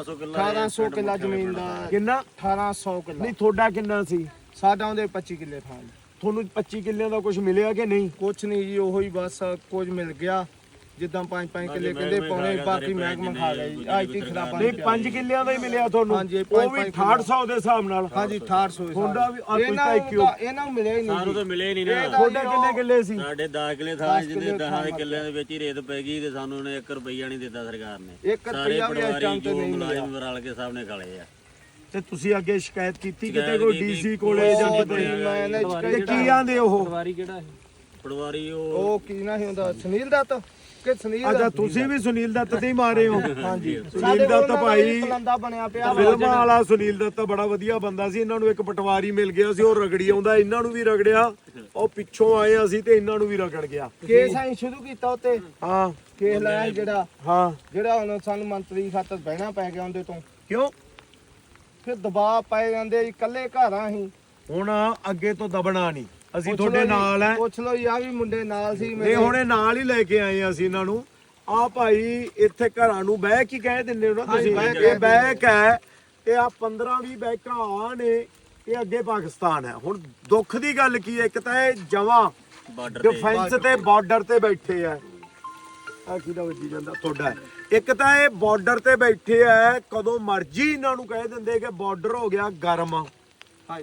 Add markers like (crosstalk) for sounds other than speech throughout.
1800 ਕਿੱਲਾ 1800 ਕਿੱਲਾ ਜ਼ਮੀਨ ਦਾ। ਕਿੰਨਾ? 1800 ਕਿੱਲਾ। ਨਹੀਂ ਤੁਹਾਡਾ ਕਿੰਨਾ ਸੀ? ਸਾਡਾ ਉਹਦੇ 25 ਕਿੱਲੇ ਥਾਂ ਜੀ। ਤੁਹਾਨੂੰ 25 ਕਿੱਲਿਆਂ ਦਾ ਕੁਝ ਮਿਲਿਆ ਕਿ ਨਹੀਂ? ਕੁਛ ਨਹੀਂ ਜੀ ਉਹੋ ਬਸ ਕੁਝ ਮਿਲ ਗਿਆ। ਜਿੱਦਾਂ 5-5 ਕਿੱਲੇ ਕਹਿੰਦੇ ਪਾਉਣੇ ਬਾਕੀ ਮਹਿਕਮਾ ਖਾ ਗਿਆ ਜੀ ਅੱਜ ਤੀ ਖਰਾਬਾਂ ਨਹੀਂ 5 ਕਿੱਲਿਆਂ ਦਾ ਹੀ ਮਿਲਿਆ ਤੁਹਾਨੂੰ? ਹਾਂਜੀ, ਉਹ ਪੰਜ- ਵੀ ਪੰਜ 6800 ਦੇ ਹਿਸਾਬ ਨਾਲ। ਹਾਂਜੀ 6800 ਤੁਹਾਡਾ ਵੀ ਆ ਕੋਈ ਇਹਨਾਂ ਤਾਂ ਨੂੰ। ਤਾਂ- ਇਹਨਾਂ ਨੂੰ ਮਿਲਿਆ ਹੀ ਸਾਨੂੰ ਨਹੀਂ ਤਾਂ ਜੀ ਮਿਲੇ ਨਹੀਂ ਨਾ। ਤੁਹਾਡੇ ਕਿੰਨੇ ਕਿੱਲੇ ਸੀ? ਸਾਡੇ 10 ਕਿੱਲੇ ਥਾਂ ਦਸ ਜਿਹਦੇ ਕਿੱਲੇ 10 ਥਾਂ ਦੇ ਕਿੱਲਿਆਂ ਦੇ ਵਿੱਚ ਹੀ ਰੇਤ ਪੈ ਗਈ ਤੇ ਸਾਨੂੰ ਉਹਨੇ 1 ਰੁਪਈਆ ਨਹੀਂ ਦਿੱਤਾ ਸਰਕਾਰ ਨੇ। ਇੱਕ ਸਾਰੇ ਰੁਪਈਆ ਵੀ ਇਸ ਪਟਵਾਰੀ ਟਾਈਮ ਤੇ ਜੋ ਨਹੀਂ ਮਿਲਿਆ। ਮੁਲਾਜ਼ਮ ਰਲ ਕੇ ਸਭ ਨੇ ਖਾਲੇ ਆ। ਤੇ ਤੁਸੀਂ ਅੱਗੇ ਸ਼ਿਕਾਇਤ ਕੀਤੀ ਕਿਤੇ ਕੋਈ ਡੀਸੀ ਕੋਲੇ ਜਾਂ ਕਿਤੇ? ਮੈਂ ਇਹਨਾਂ ਤੇ ਕੀ ਆਂਦੇ ਉਹ? ਪਟਵਾਰੀ ਕਿਹੜਾ ਹੈ ਪਟਵਾਰੀ ਉਹ ਉਹ ਕੀ ਨਾ ਸੀ ਹੁੰਦਾ ਸੁਨੀਲ ਦੱਤ? ਕਿ ਸੁਨੀਲ ਅੱਛਾ ਦੱਤ? ਤੁਸੀਂ ਵੀ ਸੁਨੀਲ ਦੱਤ ਤੇ ਹੀ ਮਾਰੇ ਹੋ। ਹਾਂਜੀ। ਸੁਨੀਲ ਦੱਤ ਭਾਈ ਪਲੰਦਾ ਬਣਿਆ ਪਿਆ ਵਾ। ਫਿਲਮਾਂ ਵਾਲਾ ਸੁਨੀਲ ਦੱਤ ਬੜਾ ਵਧੀਆ ਬੰਦਾ ਸੀ। ਇਹਨਾਂ ਨੂੰ ਇੱਕ ਪਟਵਾਰੀ ਮਿਲ ਗਿਆ ਸੀ ਉਹ ਰਗੜੀ ਆਉਂਦਾ ਇਹਨਾਂ ਨੂੰ ਵੀ ਰਗੜਿਆ। ਉਹ ਪਿੱਛੋਂ ਆਏ ਅਸੀਂ ਤੇ ਇਹਨਾਂ ਨੂੰ ਵੀ ਰਗੜ ਗਿਆ। ਕੇਸ ਅਸੀਂ ਸ਼ੁਰੂ ਕੀਤਾ ਉੱਤੇ। ਹਾਂ। ਕੇਸ ਲਾਇਆ ਸੀ ਜਿਹੜਾ। ਹਾਂ। ਜਿਹੜਾ ਹੁਣ ਸਾਨੂੰ ਮੰਤਰੀ ਖਾਤਰ ਬਹਿਣਾ ਪੈ ਗਿਆ ਉਹਦੇ ਤੋਂ। ਕਿਉਂ? ਫਿਰ ਦਬਾਅ ਪਏ ਜਾਂਦੇ ਜੀ ਇਕੱਲੇ ਘਰਾਂ ਹੀ ਹੁਣ ਅੱਗੇ ਤੋਂ ਦਬਣਾ ਨਹੀਂ। ਅਸੀਂ ਤੁਹਾਡੇ ਨਾਲ ਐ। ਪੁੱਛ ਲਓ ਯਾ ਵੀ ਮੁੰਡੇ ਨਾਲ ਸੀ ਇਹ ਹੁਣੇ ਨਾਲ ਹੀ ਲੈ ਕੇ ਆਏ ਆ ਅਸੀਂ ਇਹਨਾਂ ਨੂੰ। ਆ ਭਾਈ ਇੱਥੇ ਘਰਾਂ ਨੂੰ ਬਹਿ ਕੀ ਕਹਿ ਦਿੰਦੇ ਹੋ ਨਾ ਤੁਸੀਂ। ਬਹਿਕ ਇਹ ਬਹਿਕ ਹੈ ਤੇ ਆ 15 20 ਬਹਿਕਾਂ ਆ ਨੇ ਇਹ ਅੱਗੇ ਪਾਕਿਸਤਾਨ ਹੈ। ਹੁਣ ਦੁੱਖ ਦੀ ਗੱਲ ਕੀ ਹੈ? ਇੱਕ ਤਾਂ ਇਹ ਜਵਾਂ ਬਾਰਡਰ ਤੇ। ਡਿਫੈਂਸ ਤੇ ਬਾਰਡਰ ਤੇ ਬੈਠੇ ਆ। ਆ ਕਿਹਦਾ ਵੱਜੀ ਜਾਂਦਾ? ਤੁਹਾਡਾ ਹੈ। ਇੱਕ ਤਾਂ ਇਹ ਬਾਰਡਰ ਤੇ ਬੈਠੇ ਆ ਕਦੋਂ ਮਰਜ਼ੀ ਇਹਨਾਂ ਨੂੰ ਕਹਿ ਦਿੰਦੇ ਕਿ ਬਾਰਡਰ ਹੋ ਗਿਆ ਗਰਮ।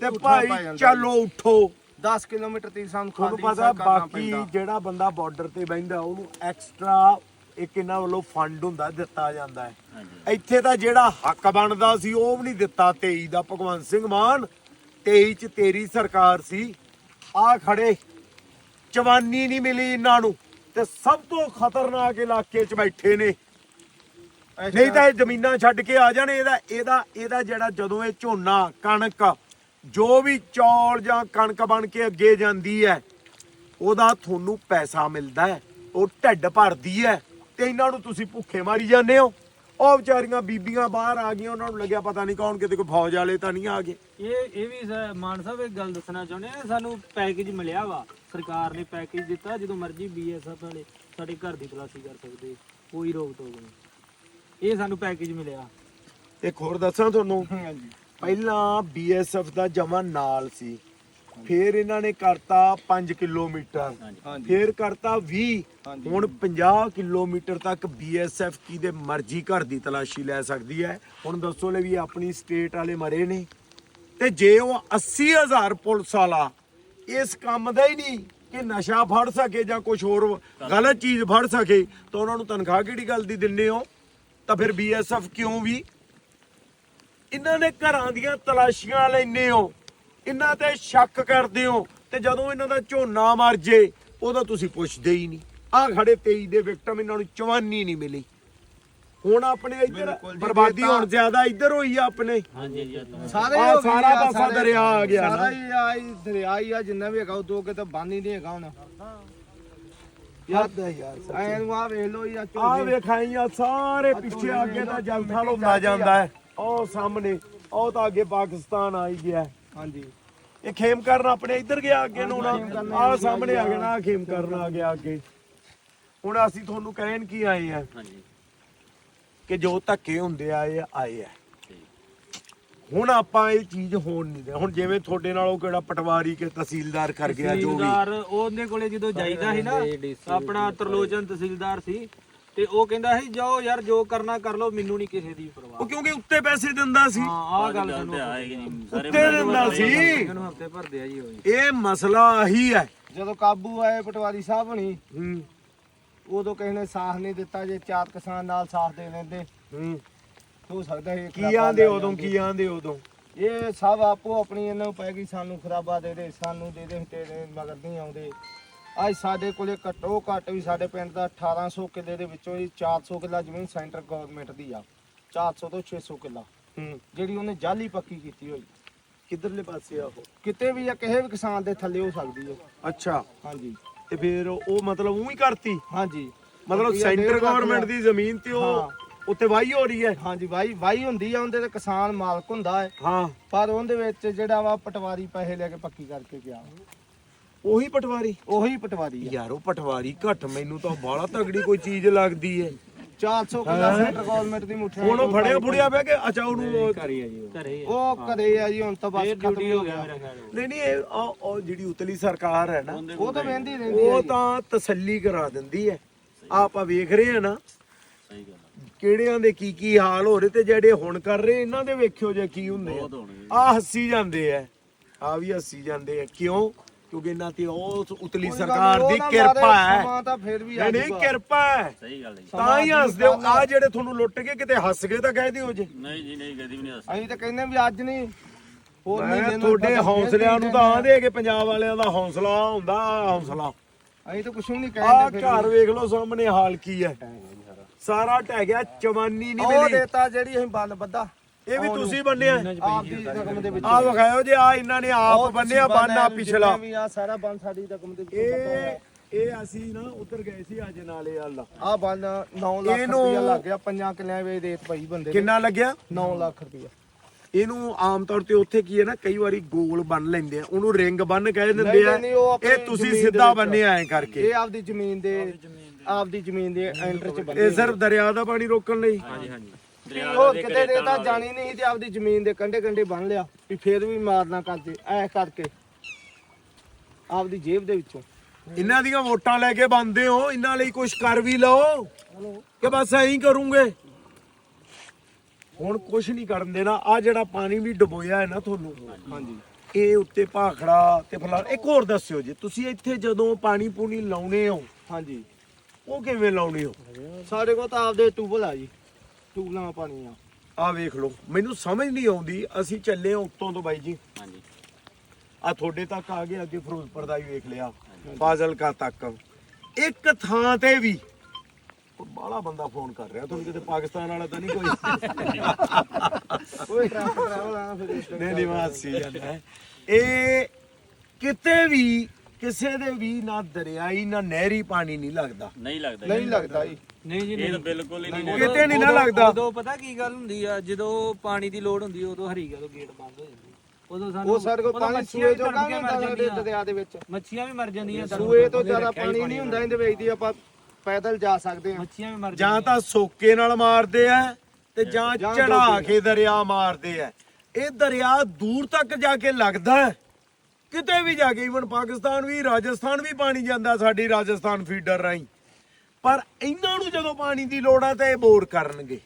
ਤੇ ਭਾਈ ਚਲੋ ਉਠੋ। 10 ਕਿਲੋਮੀਟਰ ਤੀਰ ਸਾਨੂੰ ਤੁਹਾਨੂੰ ਖਾਲੀ ਪਤਾ ਸਫ਼ਰ ਕਰਨਾ ਬਾਕੀ ਪੈਂਦਾ। ਜਿਹੜਾ ਬੰਦਾ ਬਾਰਡਰ ਤੇ ਬੈਂਦਾ ਉਹਨੂੰ ਐਕਸਟਰਾ ਇੱਕ ਇਹਨਾਂ ਵੱਲੋਂ ਫੰਡ ਹੁੰਦਾ ਦਿੱਤਾ ਜਾਂਦਾ ਹੈ। ਇੱਥੇ ਤਾਂ ਜਿਹੜਾ ਹੱਕ ਬਣਦਾ ਸੀ ਉਹ ਵੀ ਨਹੀਂ ਦਿੱਤਾ। 23 ਦਾ ਭਗਵੰਤ ਸਿੰਘ ਮਾਨ 23 ਚ ਤੇਰੀ ਸਰਕਾਰ ਸੀ। ਆ ਖੜੇ ਜਵਾਨੀ ਨਹੀਂ ਮਿਲੀ ਇਹਨਾਂ ਨੂੰ। ਤੇ ਸਭ ਤੋਂ ਖਤਰਨਾਕ ਇਲਾਕੇ 'ਚ ਬੈਠੇ ਨੇ। ਨਹੀਂ ਤਾਂ ਇਹ ਜ਼ਮੀਨਾਂ ਛੱਡ ਕੇ ਆ ਜਾਣ ਇਹਦਾ ਇਹਦਾ ਇਹਦਾ ਜਿਹੜਾ ਜਦੋਂ ਇਹ ਝੋਨਾ ਕਣਕ ਜੋ ਵੀ ਚੌਲ ਜਾਂ ਕਣਕ ਬਣ ਕੇ ਅੱਗੇ ਜਾਂਦੀ ਹੈ ਉਹਦਾ ਤੁਹਾਨੂੰ ਪੈਸਾ ਮਿਲਦਾ ਹੈ ਉਹ ਢਿੱਡ ਭਰਦੀ ਹੈ ਤੇ ਇਹਨਾਂ ਨੂੰ ਤੁਸੀਂ ਭੁੱਖੇ ਮਾਰੀ ਜਾਂਦੇ ਹੋ। ਉਹ ਵਿਚਾਰੀਆਂ ਬੀਬੀਆਂ ਬਾਹਰ ਆ ਗਈਆਂ ਉਹਨਾਂ ਨੂੰ ਲੱਗਿਆ ਪਤਾ ਨਹੀਂ ਕੌਣ ਕਿਤੇ ਕੋਈ ਫੌਜ ਵਾਲੇ ਤਾਂ ਨਹੀਂ ਆ ਗਏ। ਇਹ ਇਹ ਵੀ ਮਾਨ ਸਾਹਿਬ ਇੱਕ ਗੱਲ ਦੱਸਣਾ ਚਾਹੁੰਦੇ ਆ ਸਾਨੂੰ ਪੈਕੇਜ ਮਿਲਿਆ ਵਾ ਸਰਕਾਰ ਨੇ ਪੈਕੇਜ ਦਿੱਤਾ ਜਦੋਂ ਮਰਜ਼ੀ ਬੀਐਸਐਫ ਵਾਲੇ ਸਾਡੇ ਘਰ ਦੀ ਤਲਾਸ਼ੀ ਕਰ ਸਕਦੇ ਕੋਈ ਰੋਕ ਟੋਕ ਨਹੀਂ। ਇਹ ਸਾਨੂੰ ਪੈਕੇਜ ਮਿਲਿਆ। ਇੱਕ ਹੋਰ ਦੱਸਾਂ ਤੁਹਾਨੂੰ? ਹਾਂਜੀ। ਪਹਿਲਾਂ ਬੀਐਸਐਫ ਦਾ ਜਮਾ ਨਾਲ ਸੀ। ਫਿਰ ਇਹਨਾਂ ਨੇ ਕਰਤਾ 5 ਕਿਲੋਮੀਟਰ। ਫਿਰ ਕਰਤਾ 20 ਹਾਂਜੀ। ਹੁਣ 50 ਕਿਲੋਮੀਟਰ ਤੱਕ ਬੀਐਸਐਫ ਕੀ ਦੇ ਮਰਜ਼ੀ ਘਰ ਦੀ ਤਲਾਸ਼ੀ ਲੈ ਸਕਦੀ ਹੈ। ਹੁਣ ਦੱਸੋ ਲੈ ਵੀ ਆਪਣੀ ਸਟੇਟ ਵਾਲੇ ਮਰੇ ਨੇ। ਤੇ ਜੇ ਉਹ 80000 ਪੁਲਿਸ ਵਾਲਾ ਇਸ ਕੰਮ ਦਾ ਹੀ ਨਹੀਂ ਕਿ ਨਸ਼ਾ ਫੜ ਸਕੇ ਜਾਂ ਕੁਝ ਹੋਰ ਗਲਤ ਚੀਜ਼ ਫੜ ਸਕੇ ਤਾਂ ਉਹਨਾਂ ਨੂੰ ਤਨਖਾਹ ਕਿਹੜੀ ਗੱਲ ਦੀ ਦਿੰਨੇ ਹੋ? ਤਾਂ ਫਿਰ ਬੀਐਸਐਫ ਕਿਉਂ ਵੀ ਇਹਨਾਂ ਨੇ ਘਰਾਂ ਦੀਆਂ ਤਲਾਸ਼ੀਆਂ ਲੈਂਦੇ ਹੋ। ਇਹਨਾਂ ਤੇ ਸ਼ੱਕ ਕਰਦੇ ਹੋ ਤੇ ਜਦੋਂ ਇਹਨਾਂ ਦਾ ਝੋਨਾ ਮਰ ਜੇ ਉਹਦਾ ਤੁਸੀਂ ਪੁੱਛਦੇ ਹੀ ਨਹੀਂ। ਆਹ ਖੜੇ 23 ਦੇ ਵਿਕਟਮ ਇਹਨਾਂ ਨੂੰ ਚਵਾਨੀ ਨਹੀਂ ਮਿਲੀ। ਹੁਣ ਆਪਣੇ ਇੱਧਰ ਬਰਬਾਦੀ ਹੁਣ ਜ਼ਿਆਦਾ ਇੱਧਰ ਹੋਈ ਆ ਆਪਣੇ। ਹਾਂਜੀ ਜੀ ਸਾਰੇ ਸਾਰਾ ਆ, ਪਾਸਾ ਦਰਿਆ ਆ ਗਿਆ ਨਾ। ਸਾਰਾ ਹੀ ਆ ਹੀ ਦਰਿਆ ਹੀ ਆ ਜਿੰਨਾ ਵੀ ਹੈਗਾ ਉਹ ਦੋ ਕਿਤੇ ਬੰਨ ਹੀ ਨਹੀਂ ਹੈਗਾ ਹੁਣ। ਯਾਦ ਹੈ ਯਾਰ ਐ ਨੂੰ ਆ ਵੇਖ ਲਓ ਯਾ ਆ ਝੋਨੇ। ਵੇਖਾਈਆਂ ਸਾਰੇ ਪਿੱਛੇ ਅੱਗੇ ਤਾਂ ਜਲਥਲ ਹੁੰਦਾ ਜਾਂਦਾ ਹੈ। ਉਹ ਸਾਹਮਣੇ ਉਹ ਤਾਂ ਅੱਗੇ ਪਾਕਿਸਤਾਨ ਆਈ ਗਿਆ। ਹੈ। ਹਾਂਜੀ। ਇਹ ਖੇਮ ਕਰਨ ਆਪਣੇ ਇੱਧਰ ਗਿਆ ਅੱਗੇ ਨੂੰ ਨਾ? ਆ ਸਾਹਮਣੇ ਆ ਗਿਆ। ਨਾ ਖੇਮ ਕਰਨ ਆ ਗਿਆ ਅੱਗੇ। ਹੁਣ ਅਸੀਂ ਤੁਹਾਨੂੰ ਕਹਿਣ ਕੀ ਆਏ ਆ? ਹਾਂਜੀ। ਕਿ ਜੋ ਧੱਕੇ ਹੁੰਦੇ ਆਏ ਆ, ਆਏ ਆ। ਹੁਣ ਆਪਾਂ ਇਹ ਚੀਜ਼ ਹੋਣ ਨਹੀਂ ਦੇ ਹੁਣ ਜਿਵੇਂ ਤੁਹਾਡੇ ਨਾਲ ਉਹ ਕਿਹੜਾ ਪਟਵਾਰੀ ਕੇ ਤਹਿਸੀਲਦਾਰ ਕਰ ਗਿਆ ਜੋ ਵੀ। ਤਹਿਸੀਲਦਾਰ ਉਹਦੇ ਕੋਲੇ ਜਦੋਂ ਜਾਈਦਾ ਸੀ ਨਾ ਆਪਣਾ ਤਰਲੋਚਨ ਤਹਿਸੀਲਦਾਰ ਸੀ ਤੇ ਉਹ ਕਹਿੰਦਾ ਸੀ ਜਾਓ ਯਾਰ ਜੋ ਕਰਨਾ ਕਰ ਲਓ ਮੈਨੂੰ ਨਹੀਂ ਕਿਸੇ ਦੀ ਪਰਵਾਹ। ਉਹ ਕਿਉਂਕਿ ਉੱਤੇ ਪੈਸੇ ਦਿੰਦਾ ਸੀ। ਹਾਂ ਆਹ ਗੱਲ ਸਾਨੂੰ ਤੇ ਆਏਗੀ ਜੀ ਸਾਰੇ ਉੱਤੇ ਦਿੰਦਾ ਸੀ। ਇਹਨੂੰ ਹਫ਼ਤੇ ਭਰਦੇ ਆ ਜੀ ਉਹ। ਇਹ ਮਸਲਾ ਆਹੀ ਹੈ। ਜਦੋਂ ਕਾਬੂ ਆਏ ਪਟਵਾਰੀ ਸਾਹਿਬ ਹਣੀ ਹੂੰ। ਉਦੋਂ ਕਿਸੇ ਨੇ ਸਾਥ ਨਹੀਂ ਦਿੱਤਾ ਜੇ ਚਾਰ ਕਿਸਾਨ ਨਾਲ ਸਾਥ ਦੇ ਲੈਂਦੇ। ਹੂੰ। ਹੋ ਸਕਦਾ ਇਹ ਕੀ ਆਂਦੇ ਉਦੋਂ ਕੀ ਆਂਦੇ ਉਦੋਂ? ਇਹ ਸਭ ਆਪੋ ਆਪਣੀ ਇਹਨਾਂ ਨੂੰ ਪੈ ਗਈ ਸਾਨੂੰ ਖਰਾਬਾ ਦੇ ਦੇ ਸਾਨੂੰ ਦੇ ਦੇ ਤੇਰੇ ਮਗਰ ਨਹੀਂ ਆਉਂਦੇ। ਅੱਜ ਸਾਡੇ ਕੋਲੇ ਘੱਟੋ ਘੱਟ ਵੀ ਸਾਡੇ ਪਿੰਡ ਦਾ 1800 ਕਿੱਲੇ ਦੇ ਵਿੱਚੋਂ ਹੀ 400 ਕਿੱਲਾ ਜ਼ਮੀਨ ਸੈਂਟਰ ਗਵਰਨਮੈਂਟ ਦੀ ਆ। 400 ਤੋਂ 600 ਕਿੱਲਾ। ਹੂੰ। ਜਿਹੜੀ ਉਹਨੇ ਜਾਲੀ ਪੱਕੀ ਕੀਤੀ ਹੋਈ। ਕਿੱਧਰਲੇ ਪਾਸੇ ਆ ਉਹ? ਕਿਤੇ ਵੀ ਜਾਂ ਕਿਸੇ ਵੀ ਕਿਸਾਨ ਦੇ ਥੱਲੇ ਹੋ ਸਕਦੀ ਹੈ ਅੱਛਾ। ਹਾਂਜੀ। ਤੇ ਫਿਰ ਉਹ ਮਤਲਬ ਉਹ ਹੀ ਕਰਤੀ? ਹਾਂਜੀ। ਮਤਲਬ ਰੁਪਈਆ ਸੈਂਟਰ ਡੇਢ ਲੱਖ ਗਵਰਨਮੈਂਟ ਦਾ। ਜ਼ਮੀਨ ਤੇ ਉਹ ਹਾਂ। ਉੱਤੇ ਵਾਹੀ ਹੋ ਰਹੀ ਹੈ ਹਾਂਜੀ ਵਾਈ ਵਾਈ ਹੁੰਦੀ ਆ ਉਹਦੇ ਤੇ ਕਿਸਾਨ ਮਾਲਕ ਹੁੰਦਾ ਹੈ ਹਾਂ। ਪਰ ਉਹਦੇ ਵਿੱਚ ਜਿਹੜਾ ਵਾ ਪਟਵਾਰੀ ਪੈਸੇ ਲੈ ਕੇ ਪੱਕੀ ਕਰਕੇ ਗਿਆ। ਉਹੀ ਪਟਵਾਰੀ। ਉਹੀ ਪਟਵਾਰੀ ਆ। ਯਾਰ ਉਹ ਪਟਵਾਰੀ ਘੱਟ ਮੈਨੂੰ ਤਾਂ ਬਾਹਲਾ ਤਗੜੀ ਕੋਈ ਚੀਜ਼ ਲੱਗਦੀ ਹੈ 400 ਕਿੱਲਾ ਸੈਂਟਰ ਗਵਰਨਮੈਂਟ ਦੀ ਮੁੱਠੀ ਹੁਣ ਉਹ ਫੜਿਆ ਫੁੜਿਆ ਪਿਆ ਕਿ ਅੱਛਾ ਉਹਨੂੰ ਘਰੇ ਆ ਜੀ ਘਰੇ ਆ। ਉਹ ਘਰੇ ਆ ਜੀ ਹੁਣ ਤਾਂ ਬਸ ਇਹ ਖਤਮ ਡਿਊਟੀ ਹੋ ਹੋ ਗਿਆ ਗਿਆ। ਮੇਰਾ ਖਿਆਲ ਨਹੀਂ ਨਹੀਂ ਇਹ ਉਹ ਉਹ ਜਿਹੜੀ ਉਤਲੀ ਸਰਕਾਰ ਹੈ ਨਾ ਉਹ ਤਾਂ ਵਹਿੰਦੀ ਰਹਿੰਦੀ ਹੈ ਉਹ ਜੀ। ਤਾਂ ਤਸੱਲੀ ਕਰਾ ਦਿੰਦੀ ਹੈ। ਆਹ ਆਪਾਂ ਵੇਖ ਰਹੇ ਆ ਨਾ ਸਹੀ ਗੱਲ ਆ। ਕਿਹੜਿਆਂ ਦੇ ਕੀ ਕੀ ਹਾਲ ਹੋ ਰਹੇ ਤੇ ਜਿਹੜੇ ਹੁਣ ਕਰ ਰਹੇ ਇਹਨਾਂ ਦੇ ਵੇਖਿਓ ਜੇ ਕੀ ਹੁੰਦੇ ਆ। ਆ ਹੱਸੀ ਜਾਂਦੇ ਆ ਆ ਵੀ ਹੱਸੀ ਜਾਂਦੇ ਆ। ਕਿਉਂ? ਕਿਉਂਕਿ ਇਹਨਾਂ ਤੇ ਉਹ ਉਤਲੀ ਸਰਕਾਰ ਦੀ ਕਿਰਪਾ ਹੈ। ਸਮਾਂ ਤਾਂ ਫਿਰ ਵੀ ਆ ਨਹੀਂ ਨਹੀਂ। ਕਿਰਪਾ ਹੈ। ਸਹੀ ਗੱਲ ਹੈ ਜੀ। ਤਾਂ ਹੀ ਹੱਸਦੇ ਹੋ। ਆ ਜਿਹੜੇ ਤੁਹਾਨੂੰ ਲੁੱਟ ਕੇ ਕਿਤੇ ਹੱਸ ਗਏ ਤਾਂ ਕਹਿ ਦਿਓ ਜੇ। ਨਹੀਂ ਜੀ ਨਹੀਂ ਕਦੀ ਵੀ ਨਹੀਂ ਹੱਸ ਅਸੀਂ ਤਾਂ ਕਹਿੰਦੇ ਵੀ ਅੱਜ ਨਹੀਂ। ਹੋਰ ਮੈਂ ਮਹੀਨੇ ਨੂੰ ਤੁਹਾਡੇ ਪਤਾ ਹੌਸਲਿਆਂ ਨੂੰ ਤਾਂ ਆਂਦੇ ਕਿ ਪੰਜਾਬ ਵਾਲਿਆਂ ਦਾ ਹੌਸਲਾ ਹੁੰਦਾ ਹੌਸਲਾ। ਅਸੀਂ ਤਾਂ ਕੁਛ ਵੀ ਨਹੀਂ ਆ ਕਹਿੰਦੇ ਘਰ ਵੇਖ ਲਓ ਸਾਹਮਣੇ ਹਾਲ ਕੀ ਹੈ। ਸਾਰਾ ਢਹਿ ਗਿਆ ਚਵਾਨੀ ਨਹੀਂ ਉਹ ਮਿਲੀ। ਦੇਤਾ ਜਿਹੜੀ ਅਸੀਂ ਬੰਨ ਬੱਦਾ ਇਹ ਵੀ ਤੁਸੀਂ ਬੰਨਿਆ ਆਪ ਦੀ ਰਕਮ ਦੇ ਵਿੱਚ। ਆ ਵਿਖਾਇਓ ਜੇ ਆ ਇਹਨਾਂ ਨੇ ਆਪ ਬੰਨਿਆ ਬੰਨਾ ਪਿਛਲਾ। ਵੀ ਆ ਸਾਰਾ ਬੰਨ ਸਾਡੀ ਰਕਮ ਦੇ ਵਿੱਚ ਇਹ ਇਹ ਅਸੀਂ ਨਾ ਉਤਰ ਗਏ ਸੀ ਅੱਜ ਨਾਲੇ ਅੱਲਾ ਆ ਬੰਨ 9 ਲੱਖ ਇਹਨੂੰ- ਰੁਪਇਆ ਲੱਗ ਗਿਆ ਪੰਜਾਂ ਕਿੱਲਿਆਂ ਵੇ ਦੇਤ ਭਾਈ ਬੰਦੇ ਨੇ। ਕਿੰਨਾ ਲੱਗਿਆ? 9 ਲੱਖ ਰੁਪਇਆ ਇਹਨੂੰ ਆਮ ਤੌਰ ਤੇ ਉੱਥੇ ਕੀ ਹੈ ਨਾ ਕਈ ਵਾਰੀ ਗੋਲ ਬੰਨ ਲੈਂਦੇ ਆ ਉਹਨੂੰ ਰਿੰਗ ਬੰਨ ਕਹਿ ਦਿੰਦੇ ਆ। ਇਹ ਤੁਸੀਂ ਸਿੱਧਾ। ਬੰਨਿਆ ਐ ਕਰਕੇ। ਇਹ ਆਪਦੀ ਜ਼ਮੀਨ ਦੇ ਆਪਦੀ ਜ਼ਮੀਨ ਦੇ। ਐਂਟਰ ਚ ਇਹ ਬੰਦੇ ਸਿਰਫ ਦਰਿਆ ਦਾ ਪਾਣੀ ਰੋਕਣ ਲਈ। ਹਾਂਜੀ ਹਾਂਜੀ। ਉਹ ਕਿਤੇ ਦੇ ਤਾਂ ਜਾਣੀ ਨਹੀਂ ਤੇ ਆਪਦੀ ਜ਼ਮੀਨ ਦੇ ਕੰਢੇ ਕੰਢੇ ਬੰਨ ਲਿਆ ਵੀ ਫੇਰ ਵੀ ਮਾਰਨਾ ਕਰਦੇ ਐ ਕਰਕੇ। ਆਪਦੀ ਜੇਬ ਦੇ ਵਿੱਚੋਂ। ਇਹਨਾਂ ਦੀਆਂ ਵੋਟਾਂ ਲੈ ਕੇ ਬੰਦੇ ਹੋ ਇਹਨਾਂ ਲਈ ਕੁਝ ਕਰ ਵੀ ਲਓ। ਕਿ ਬਸ ਐਂ ਹੀ ਕਰੂੰਗੇ। ਹੁਣ ਕੁਝ ਨਹੀਂ ਕਰਨ ਦੇਣਾ। ਆ ਜਿਹੜਾ ਪਾਣੀ ਵੀ ਡੁਬੋਇਆ ਹੈ ਨਾ ਤੁਹਾਨੂੰ ਹਾਂਜੀ। ਇਹ ਉੱਤੇ ਭਾਖੜਾ ਤੇ ਫਲਾ ਇੱਕ ਹੋਰ ਦੱਸਿਓ ਜੀ ਤੁਸੀਂ ਇੱਥੇ ਜਦੋਂ ਪਾਣੀ ਪੂਣੀ ਲਾਉਣੇ ਹੋ ਹਾਂਜੀ। ਉਹ ਕਿਵੇਂ ਲਾਉਣੇ ਹੋ? ਸਾਡੇ ਕੋਲ ਤਾਂ ਆਪਦੇ ਟੂਬਲ ਆ ਜੀ। ਟੂਬਲਾਂ ਦਾ ਪਾਣੀ ਆ ਆ ਵੇਖ ਲਓ ਮੈਨੂੰ ਸਮਝ ਨਹੀਂ ਆਉਂਦੀ ਅਸੀਂ ਚੱਲੇ ਹਾਂ ਉੱਤੋਂ ਤੋਂ ਬਾਈ ਜੀ। ਹਾਂਜੀ। ਆ ਤੁਹਾਡੇ ਤੱਕ ਆ ਗਏ ਅੱਗੇ ਫਿਰੋਜ਼ਪੁਰ ਦਾ ਵੀ ਵੇਖ ਲਿਆ ਫਾਜ਼ਿਲਕਾ ਤੱਕ। ਇੱਕ ਥਾਂ ਤੇ ਵੀ ਬਾਲਾ ਬੰਦਾ ਫੋਨ ਕਰ ਰਿਹਾ ਤੁਹਾਨੂੰ ਕਿਤੇ ਪਾਕਿਸਤਾਨ ਵਾਲਾ ਤਾਂ ਨਹੀਂ ਕੋਈ? ਓਏ ਨਹੀਂ ਨਹੀਂ ਮਾਸੀ ਜਾਂਦਾ ਹੈ। ਇਹ ਕਿਤੇ ਵੀ ਕਿਸੇ ਦੇ ਵੀ ਨਾ ਦਰਿਆਈ ਨਾ ਨਹਿਰੀ ਪਾਣੀ ਨਹੀਂ ਲੱਗਦਾ। ਨਹੀਂ ਲੱਗਦਾ। ਨਹੀਂ ਲੱਗਦਾ ਜੀ। ਨਹੀਂ ਜੀ ਇਹ ਤਾਂ ਬਿਲਕੁਲ ਹੀ ਨਹੀਂ ਕਿਤੇ ਨਹੀਂ ਨਾ ਲੱਗਦਾ। ਉਦੋਂ ਪਤਾ ਕੀ ਗੱਲ ਹੁੰਦੀ ਆ ਜਦੋਂ ਪਾਣੀ ਦੀ ਲੋੜ ਹੁੰਦੀ ਆ, ਉਦੋਂ ਹਰੀਗਾ ਤੋਂ ਗੇਟ ਬੰਦ ਹੋ ਜਾਂਦੀ ਉਦੋਂ ਸਾਨੂੰ ਉਹ ਸਾਡੇ ਕੋਲ ਉਦੋਂ ਪਾਣੀ ਮੱਛੀਆਂ ਸੂਏ ਵੀ ਤੋਂ ਤੜਫ ਕੇ ਕਾਹਨੂੰ ਮਰ ਹੁੰਦਾ ਸਾਡੇ ਜਾਂਦੀਆਂ। ਦਰਿਆ ਦੇ ਵਿੱਚ? ਮੱਛੀਆਂ ਵੀ ਮਰ ਜਾਂਦੀਆਂ ਸੂਏ ਤੋਂ ਜ਼ਿਆਦਾ ਪਾਣੀ ਨਹੀਂ ਹੁੰਦਾ ਇਹਦੇ ਵਿੱਚ ਦੀ ਆਪਾਂ ਪੈਦਲ ਜਾ ਸਕਦੇ ਹਾਂ। ਮੱਛੀਆਂ ਵੀ ਮਰ ਜਾਂ ਤਾਂ ਸੋਕੇ ਨਾਲ ਮਾਰਦੇ ਆ ਤੇ ਜਾਂ ਚੜਾ ਕੇ ਦਰਿਆ ਮਾਰਦੇ ਆ। ਇਹ ਦਰਿਆ ਦੂਰ ਤੱਕ ਜਾ ਕੇ ਲੱਗਦਾ ਕਿਤੇ ਵੀ ਜਾ ਕੇ ਇਵਨ ਪਾਕਿਸਤਾਨ ਵੀ ਰਾਜਸਥਾਨ ਵੀ ਪਾਣੀ ਜਾਂਦਾ ਸਾਡੀ ਰਾਜਸਥਾਨ ਫੀਡਰ ਰਾਹੀਂ। ਪਰ ਇਹਨਾਂ ਨੂੰ ਜਦੋਂ ਪਾਣੀ ਦੀ ਲੋੜ ਆ ਤਾਂ ਇਹ ਬੋਰ ਕਰਨਗੇ।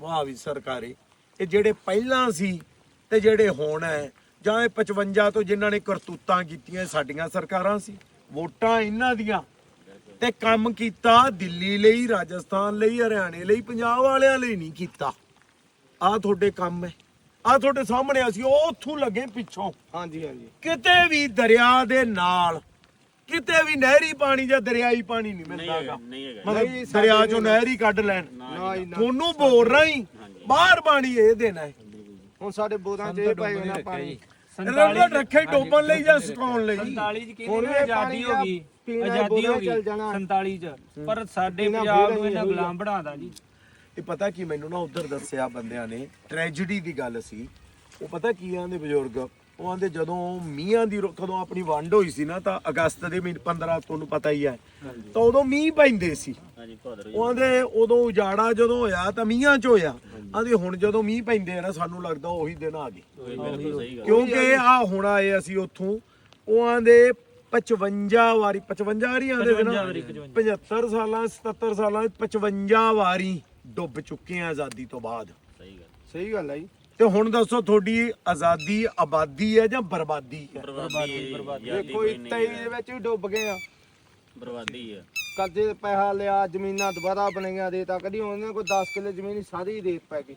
ਵਾਹ ਵੀ ਸਰਕਾਰੇ। ਇਹ ਜਿਹੜੇ ਪਹਿਲਾਂ ਸੀ ਤੇ ਜਿਹੜੇ ਹੁਣ ਹੈ ਜਾਂ ਇਹ 55 ਤੋਂ ਜਿਨ੍ਹਾਂ ਨੇ ਕਰਤੂਤਾਂ ਕੀਤੀਆਂ ਸਾਡੀਆਂ ਸਰਕਾਰਾਂ ਸੀ। ਵੋਟਾਂ ਇਹਨਾਂ ਦੀਆਂ। ਤੇ ਕੰਮ ਕੀਤਾ ਦਿੱਲੀ ਲਈ ਰਾਜਸਥਾਨ ਲਈ ਹਰਿਆਣੇ ਲਈ ਪੰਜਾਬ ਵਾਲਿਆਂ ਲਈ ਨਹੀਂ ਕੀਤਾ। ਆ ਤੁਹਾਡੇ ਕੰਮ ਹੈ ਆ ਤੁਹਾਡੇ ਸਾਹਮਣੇ ਅਸੀਂ ਉਹ ਉੱਥੋਂ ਲੱਗੇ ਪਿੱਛੋਂ। ਹਾਂਜੀ ਹਾਂਜੀ। ਕਿਤੇ ਵੀ ਦਰਿਆ ਦੇ ਨਾਲ ਕਿਤੇ ਵੀ ਨਹਿਰੀ ਪਾਣੀ ਜਾਂ ਦਰਿਆਈ ਪਾਣੀ ਨਹੀਂ ਨਹੀਂ ਮਿਲਦਾਗਾ ਨਹੀਂ ਹੈਗਾ। ਮਤਲਬ ਦਰਿਆ ਚੋਂ ਨਹਿਰੀ ਕੱਢ ਲੈਣ। ਨਾ ਜੀ ਨਾ। ਤੁਹਾਨੂੰ ਬੋਲ ਰਹੀ ਬਾਹਰ ਪਾਣੀ ਇਹ ਦੇਣਾ ਹੈ। ਹੁਣ ਸਾਡੇ ਬੋਰਾਂ 'ਚ ਇਹ ਪਾਈ ਹੋਣਾ ਪਾਣੀ। ਰੰਗਤ ਰੱਖੇ ਡੋਬਣ ਲਈ ਜਾਂ ਸੁਕਾਉਣ ਲਈ। 47 ਚ ਹੁਣ ਕਹਿੰਦੇ ਵੀ ਨੇ ਇਹ ਆਜ਼ਾਦੀ ਪਾਣੀ ਹੋ ਗਈ ਪੀਣਾ ਆਜ਼ਾਦੀ ਹੋ ਗਈ ਚੱਲ ਜਾਣਾ। 47 ਚ। ਪਰ ਸਾਡੇ ਪੀਣਾ ਪੰਜਾਬ ਨੂੰ ਇਹਨਾਂ। ਗੁਲਾਮ ਬਣਾਦਾ ਜੀ। ਇਹ ਪਤਾ ਕੀ ਮੈਨੂੰ ਨਾ ਉਧਰ ਦੱਸਿਆ ਬੰਦਿਆਂ ਨੇ ਟ੍ਰੈਜੇਡੀ ਦੀ ਗੱਲ ਸੀ। ਉਹ ਪਤਾ ਕੀ ਆਂਦੇ ਬਜ਼ੁਰਗ? ਉਹ ਆਂਦੇ ਜਦੋਂ ਮੀਂਹਾਂ ਦੀ ਰੁ- ਕਦੋਂ ਆਪਣੀ ਵੰਡ ਹੋਈ ਸੀ ਨਾ ਤਾਂ ਅਗਸਤ ਦੇ ਮਹੀਨੇ 15 ਤੁਹਾਨੂੰ ਪਤਾ ਹੀ ਹੈ। ਤਾਂ ਉਦੋਂ ਮੀਂਹ ਪੈਂਦੇ ਸੀ। ਹਾਂਜੀ ਭਾਦਰ ਜੀ। ਉਦੋਂ ਉਜਾੜਾ ਜਦੋਂ ਹੋਇਆ ਤਾਂ ਮੀਂਹਾਂ 'ਚ ਹੋਇਆ। ਆਂਦੇ ਹੁਣ ਜਦੋਂ ਮੀਂਹ ਪੈਂਦੇ ਆ ਨਾ ਸਾਨੂੰ ਲੱਗਦਾ ਉਹੀ ਦਿਨ ਆ ਗਏ। ਉਹੀ ਬਿਲਕੁਲ ਸਹੀ ਗੱਲ। ਕਿਉਂਕਿ ਆ ਹੁਣ ਆਏ ਅਸੀਂ ਉੱਥੋਂ ਉਹ ਆਂਦੇ 55 ਵਾਰੀ 55 ਵਾਰੀ ਆਂਦੇ ਸੀ ਨਾ। 55 ਵਾਰੀ, 75 ਸਾਲਾਂ 77 ਸਾਲਾਂ 'ਚ 55 ਵਾਰੀ ਡੁੱਬ ਚੁੱਕੇ ਆ ਆਜ਼ਾਦੀ ਤੋਂ ਬਾਅਦ। ਸਹੀ ਗੱਲ। ਸਹੀ ਗੱਲ ਹੈ ਜੀ। ਤੇ ਹੁਣ ਦੱਸੋ ਤੁਹਾਡੀ ਆਜ਼ਾਦੀ ਆਬਾਦੀ ਹੈ ਜਾਂ ਬਰਬਾਦੀ ਹੈ? ਬਰਬਾਦੀ ਬਰਬਾਦੀ ਦੇਖੋ ਇਹ 23 ਦੇ ਵਿੱਚ ਵੀ ਡੁੱਬ ਗਏ ਆ। ਬਰਬਾਦੀ ਹੈ। ਕਰਜ਼ੇ ਤੇ ਪੈਸਾ ਲਿਆ ਜ਼ਮੀਨਾਂ ਦੁਬਾਰਾ ਬਣਾਈਆਂ ਦੇ ਤਾਂ ਕਦੀ ਉਹਨਾਂ ਕੋਲ 10 ਕਿੱਲੇ ਜ਼ਮੀਨ ਸੀ, ਸਾਰੀ ਰੇਤ ਪੈ ਗਈ।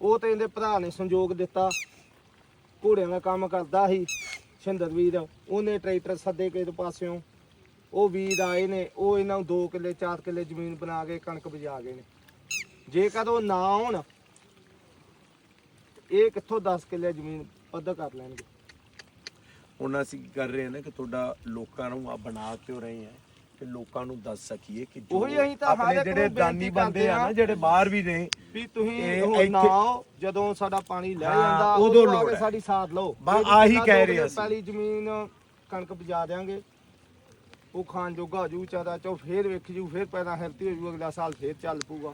ਉਹ ਤੇ ਇਹਦੇ ਭਰਾ ਨੇ ਸੰਯੋਗ ਦਿੱਤਾ। ਘੋੜਿਆਂ ਦਾ ਕੰਮ ਕਰਦਾ ਸੀ ਸ਼ਿੰਦਰ ਵੀਰ ਉਹਨੇ ਟਰੈਕਟਰ ਸੱਦੇ ਕਿਸੇ ਪਾਸਿਓਂ। ਉਹ ਵੀਰ ਆਏ ਨੇ ਉਹ ਇਹਨਾਂ ਨੂੰ 2 ਕਿੱਲੇ 4 ਕਿੱਲੇ ਜ਼ਮੀਨ ਬਣਾ ਕੇ ਕਣਕ ਬਜਾ ਗਏ ਨੇ। ਜੇਕਰ ਉਹ ਨਾ ਆਉਣ ਇਹ ਕਿੱਥੋਂ 10 ਕਿੱਲੇ ਜ਼ਮੀਨ ਪੱਧਰ ਕਰ ਲੈਣਗੇ ਹੁਣ ਅਸੀਂ ਕਰ ਰਹੇ ਹਾਂ ਨਾ ਕਿ ਤੁਹਾਡਾ ਲੋਕਾਂ ਨੂੰ ਆ ਬਣਾ ਕਿਉਂ ਰਹੇ ਆ ਕਿ ਲੋਕਾਂ ਨੂੰ ਦੱਸ ਸਕੀਏ ਕਿ ਜੋ ਉਹੀ ਅਸੀਂ ਤਾਂ ਹਰ ਆਪਣੇ ਇੱਕ ਜਿਹੜੇ ਨੂੰ ਦਾਨੀ ਬੇਨਤੀ ਬੰਦੇ ਆ ਕਰਦੇ ਨਾ। ਜਿਹੜੇ ਬਾਹਰ ਵੀ ਨੇ ਵੀ ਤੁਸੀਂ ਇਹ ਇੱਥੇ- ਨਾ ਆਓ ਜਦੋਂ ਸਾਡਾ ਪਾਣੀ ਲੈ ਹਾਂ, ਜਾਂਦਾ ਉਦੋਂ ਆ ਲੋੜ ਹੈ। ਸਾਡੀ ਸਾਥ ਲਓ ਬਸ ਜਿਹੜੀ ਆਹੀ ਕਹਿ ਰਹੇ ਅਸੀਂ। ਪਹਿਲੀ ਜ਼ਮੀਨ ਕਣਕ ਬਜਾ ਦੇਾਂਗੇ ਉਹ ਖਾਣ ਜੋਗਾ ਹੋ ਜੂ ਵਿਚਾਰਾ ਚੋ ਫੇਰ ਵੇਖ ਜੂ ਫੇਰ ਪੈਦਾ ਹਿਰਤੀ ਹੋ ਜੂ ਅਗਲਾ ਸਾਲ ਫੇਰ ਚੱਲ ਪੂਗਾ